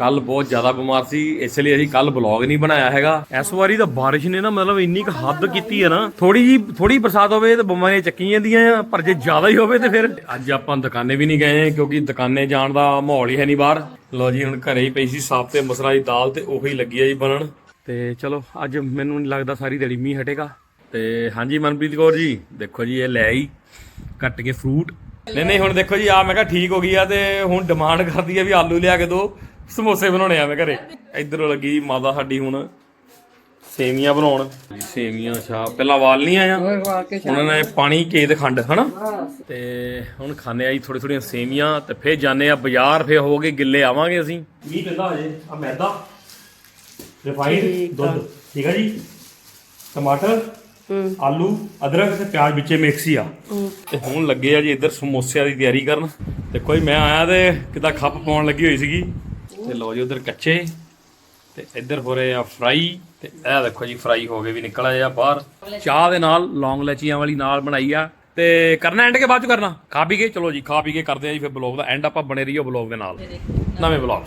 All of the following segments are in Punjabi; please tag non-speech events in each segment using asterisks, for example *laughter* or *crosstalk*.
ਕੱਲ ਬਹੁਤ ਜ਼ਿਆਦਾ ਬਿਮਾਰ ਸੀ ਇਸ ਲਈ ਅਸੀਂ ਕੱਲ ਬਲੌਗ ਨਹੀਂ ਬਣਾਇਆ ਹੈਗਾ। ਇਸ ਵਾਰੀ ਤਾਂ ਬਾਰਿਸ਼ ਨੇ ਨਾ ਮਤਲਬ ਇੰਨੀ ਕੁ ਹੱਦ ਕੀਤੀ ਹੈ ਨਾ ਥੋੜੀ ਜੀ ਥੋੜੀ ਬਰਸਾਤ ਹੋਵੇ ਤੇ ਬਿਮਾਰੀਆਂ ਚੱਕੀ ਜਾਂਦੀਆਂ ਆ ਪਰ ਜੇ ਜ਼ਿਆਦਾ ਹੀ ਹੋਵੇ ਤੇ ਫਿਰ ਅੱਜ ਆਪਾਂ ਦੁਕਾਨੇ ਵੀ ਨਹੀਂ ਗਏ ਕਿਉਂਕਿ ਦੁਕਾਨੇ ਜਾਣ ਦਾ ਮਾਹੌਲ ਹੀ ਹੈ ਨਹੀਂ ਬਾਹਰ। ਲੋ ਜੀ ਹੁਣ ਘਰੇ ਹੀ ਪਈ ਸੀ ਸਾਫ਼ ਤੇ ਮਸਰਾ ਦੀ ਦਾਲ ਤੇ ਉਹੀ ਲੱਗੀ ਆ ਜੀ ਬਣਨ। ਤੇ ਚਲੋ ਅੱਜ ਮੈਨੂੰ ਨਹੀਂ ਲੱਗਦਾ ਸਾਰੀ ਦਿਹਾੜੀ ਮੀਂਹ ਹਟੇਗਾ। ਤੇ ਹਾਂਜੀ ਮਨਪ੍ਰੀਤ ਕੌਰ ਜੀ ਦੇਖੋ ਜੀ ਇਹ ਲੈ ਆਈ ਕੱਟ ਕੇ ਫਰੂਟ ਨਹੀਂ ਨਹੀਂ ਹੁਣ ਦੇਖੋ ਜੀ ਆ ਮੈਂ ਕਿਹਾ ਠੀਕ ਹੋ ਗਈ ਆ ਤੇ ਹੁਣ ਡਿਮਾਂਡ ਕਰਦੀ ਆ ਵੀ ਆਲੂ ਲਿਆ ਕੇ ਦੋ ਸਮੋਸੇ ਬਣਾਉਣੇ ਆ ਮੈਂ ਘਰੇ। ਇਧਰੋਂ ਲੱਗੀ ਮਾਤਾ ਸਾਡੀ ਹੁਣ ਸੇਵੀਆਂ ਬਣਾਉਣ। ਜੀ ਸੇਵੀਆਂ ਅੱਛਾ ਪਹਿਲਾਂ ਵਾਲ ਨਹੀਂ ਆਇਆ। ਉਹਨਾਂ ਨੇ ਪਾਣੀ ਕੇ ਤੇ ਖੰਡ ਹਨਾ? ਤੇ ਹੁਣ ਖਾਣੇ ਆਈ ਥੋੜੀ ਥੋੜੀਆਂ ਸੇਵੀਆਂ ਤੇ ਫੇਰ ਜਾਣੇ ਆ ਬਾਜ਼ਾਰ ਫੇਰ ਹੋ ਕੇ ਗਿੱਲੇ ਆਵਾਂਗੇ ਅਸੀਂ। ਕੀ ਕਹਿੰਦਾ ਹਜੇ ਆ ਮੈਦਾ ਰਿਫਾਈਨਡ ਦੁੱਧ ਠੀਕ ਆ ਜੀ? ਟਮਾਟਰ ਆਲੂ ਅਦਰਕ ਤੇ ਪਿਆਜ਼ ਵਿੱਚੇ ਮਿਕਸ ਹੀ ਆ। ਤੇ ਹੁਣ ਲੱਗੇ ਆ ਜੀ ਇੱਧਰ ਸਮੋਸਿਆਂ ਦੀ ਤਿਆਰੀ ਕਰਨ। ਤੇ ਕੋਈ ਮੈਂ ਆਇਆ ਤੇ ਕਿਦਾਂ ਖੱਪ ਪਾਉਣ ਲੱਗੀ ਹੋਈ ਸੀਗੀ? ਤੇ ਲੋ ਜੀ ਉਧਰ ਕੱਚੇ ਤੇ ਇੱਧਰ ਹੋ ਰਹੇ ਆ ਫਰਾਈ ਤੇ ਇਹ ਦੇਖੋ ਜੀ ਫਰਾਈ ਹੋ ਗਏ ਵੀ ਨਿਕਲ ਆਏ ਆ ਬਾਹਰ। ਚਾਹ ਦੇ ਨਾਲ ਲੌਂਗ ਲੈਚੀਆਂ ਵਾਲੀ ਨਾਲ ਬਣਾਈ ਆ ਤੇ ਕਰਨਾ ਐਂਡ ਕੇ ਬਾਅਦ ਚ ਕਰਨਾ? ਖਾ ਪੀ ਕੇ? ਚਲੋ ਜੀ, ਖਾ ਪੀ ਕੇ ਕਰਦੇ ਆ ਜੀ ਫਿਰ ਬਲੌਗ ਦਾ ਐਂਡ ਆਪਾਂ ਬਣੇ ਰਹੀਓ ਬਲੌਗ ਦੇ ਨਾਲ। ਨਵੇਂ ਬਲੌਗ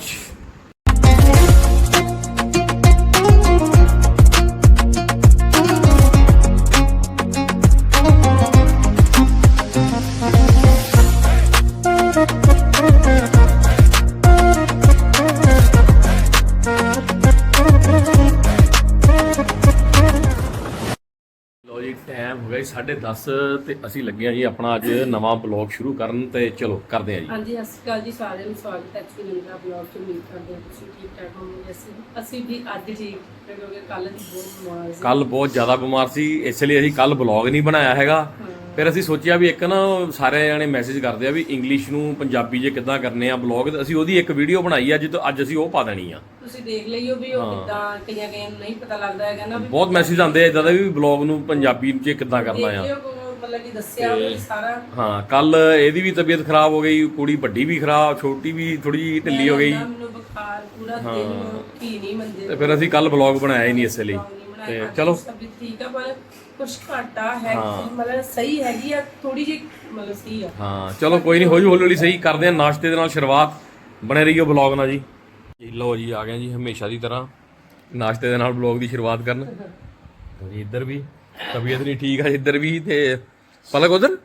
10:30 ਤੇ ਅਸੀਂ ਲੱਗੇ ਆ ਜੀ ਆਪਣਾ ਅੱਜ ਨਵਾਂ ਬਲੌਗ ਸ਼ੁਰੂ ਕਰਨ ਤੇ ਚਲੋ ਕਰਦੇ ਆ ਜੀ। ਹਾਂਜੀ ਸਤਿ ਸ਼੍ਰੀ ਅਕਾਲ ਜੀ ਸਾਰਿਆਂ ਨੂੰ ਸਵਾਗਤ ਹੈ ਐਕਚੁਅਲੀ ਮੇਰਾ ਬਲੌਗ ਚ ਉਮੀਦ ਕਰਦੇ ਹਾਂ ਤੁਸੀਂ ਠੀਕ ਠਾਕ ਹੋਵੋਗੇ। ਅਸੀਂ ਅਸੀਂ ਵੀ ਅੱਜ ਠੀਕ ਕਿਉਂਕਿ ਕੱਲ ਬਹੁਤ ਬਿਮਾਰ ਸੀ। ਕੱਲ ਬਹੁਤ ਜ਼ਿਆਦਾ ਬਿਮਾਰ ਸੀ ਇਸ ਲਈ ਅਸੀਂ ਕੱਲ ਬਲੌਗ ਨਹੀਂ ਬਣਾਇਆ ਹੈਗਾ। ਫਿਰ ਅਸੀਂ ਸੋਚਿਆ ਵੀ ਇੱਕ ਨਾ ਸਾਰੇ ਜਣੇ ਮੈਸੇਜ ਕਰਦੇ ਆ ਵੀ ਇੰਗਲਿਸ਼ ਨੂੰ ਪੰਜਾਬੀ 'ਚ ਕਿੱਦਾਂ ਕਰਨੇ ਆ ਬਲੌਗ ਅਸੀਂ ਉਹਦੀ ਇੱਕ ਵੀਡੀਓ ਬਣਾਈ ਆ ਜਿੱਦੋਂ ਅੱਜ ਅਸੀਂ ਉਹ ਪਾ ਦੇਣੀ ਆ। ਤੁਸੀਂ ਦੇਖ ਲਈਓ ਵੀ ਉਹ ਕਿੱਦਾਂ ਕਈਆਂ ਕਈਆਂ ਨੂੰ ਨਹੀਂ ਪਤਾ ਲੱਗਦਾ ਹੈਗਾ ਨਾ ਵੀ ਬਹੁਤ ਮੈਸੇਜ ਆਉਂਦੇ ਆ ਇਦਾਂ ਦੇ ਵੀ ਬਲੌਗ ਨੂੰ ਪੰਜਾਬੀ 'ਚ ਕਿੱਦਾਂ ਕਰਨਾ ਆ। ਮਤਲਬ ਕਿ ਦੱਸਿਆ ਵੀ ਸਾਰਾ। ਹਾਂ ਕੱਲ ਇਹਦੀ ਵੀ ਤਬੀਅਤ ਖਰਾਬ ਹੋ ਗਈ ਕੁੜੀ ਵੱਡੀ ਵੀ ਖਰਾਬ ਛੋਟੀ ਵੀ ਥੋੜੀ ਜਿਹੀ ਢਿੱਲੀ ਹੋ ਗਈ। ਨਾ ਮੈਨੂੰ ਬੁਖਾਰ ਪੂਰਾ ਦਿਨ ਕੀ ਨਹੀਂ ਮੰਦੇ ਤੇ ਫਿਰ ਅਸੀਂ ਕੱਲ ਬਲੌਗ ਬਣਾਇਆ ਹੀ ਨਹੀਂ ਇਸੇ ਲਈ। ਤੇ ਚਲੋ। ਸਭ ਠੀਕ ਆ ਪਰ ਕੁਝ ਘਾਟਾ ਹੈ ਮਤਲਬ ਸਹੀ ਹੈਗੀ ਆ ਥੋੜੀ ਜਿਹੀ ਮਤਲਬ ਸਹੀ ਆ। ਹਾਂ ਚਲੋ ਕੋਈ ਨਹੀਂ ਹੌਲੀ ਹੌਲੀ ਹੌਲੀ ਸਹੀ ਕਰਦੇ ਆ ਨਾਸ਼ਤੇ ਦੇ ਨਾਲ ਸ਼ੁਰੂਆਤ। ਬਣੇ ਰਹੀਓ ਬਲੌਗ ਨਾਲ ਜੀ। ਜੀ ਲਓ ਜੀ ਆ ਗਏ ਜੀ ਹਮੇਸ਼ਾ ਦੀ ਤਰ੍ਹਾਂ। ਨਾਸ਼ਤੇ ਦੇ ਨਾਲ ਬਲੌਗ ਦੀ ਸ਼ੁਰੂਆਤ ਕਰਨ। ਜੀ ਇੱਧਰ ਵੀ ਤਬੀਅਤ ਨਹੀਂ ਠੀਕ ਆ ਇੱਧਰ ਵੀ ਤੇ ਪਲਕ ਉਧਰ?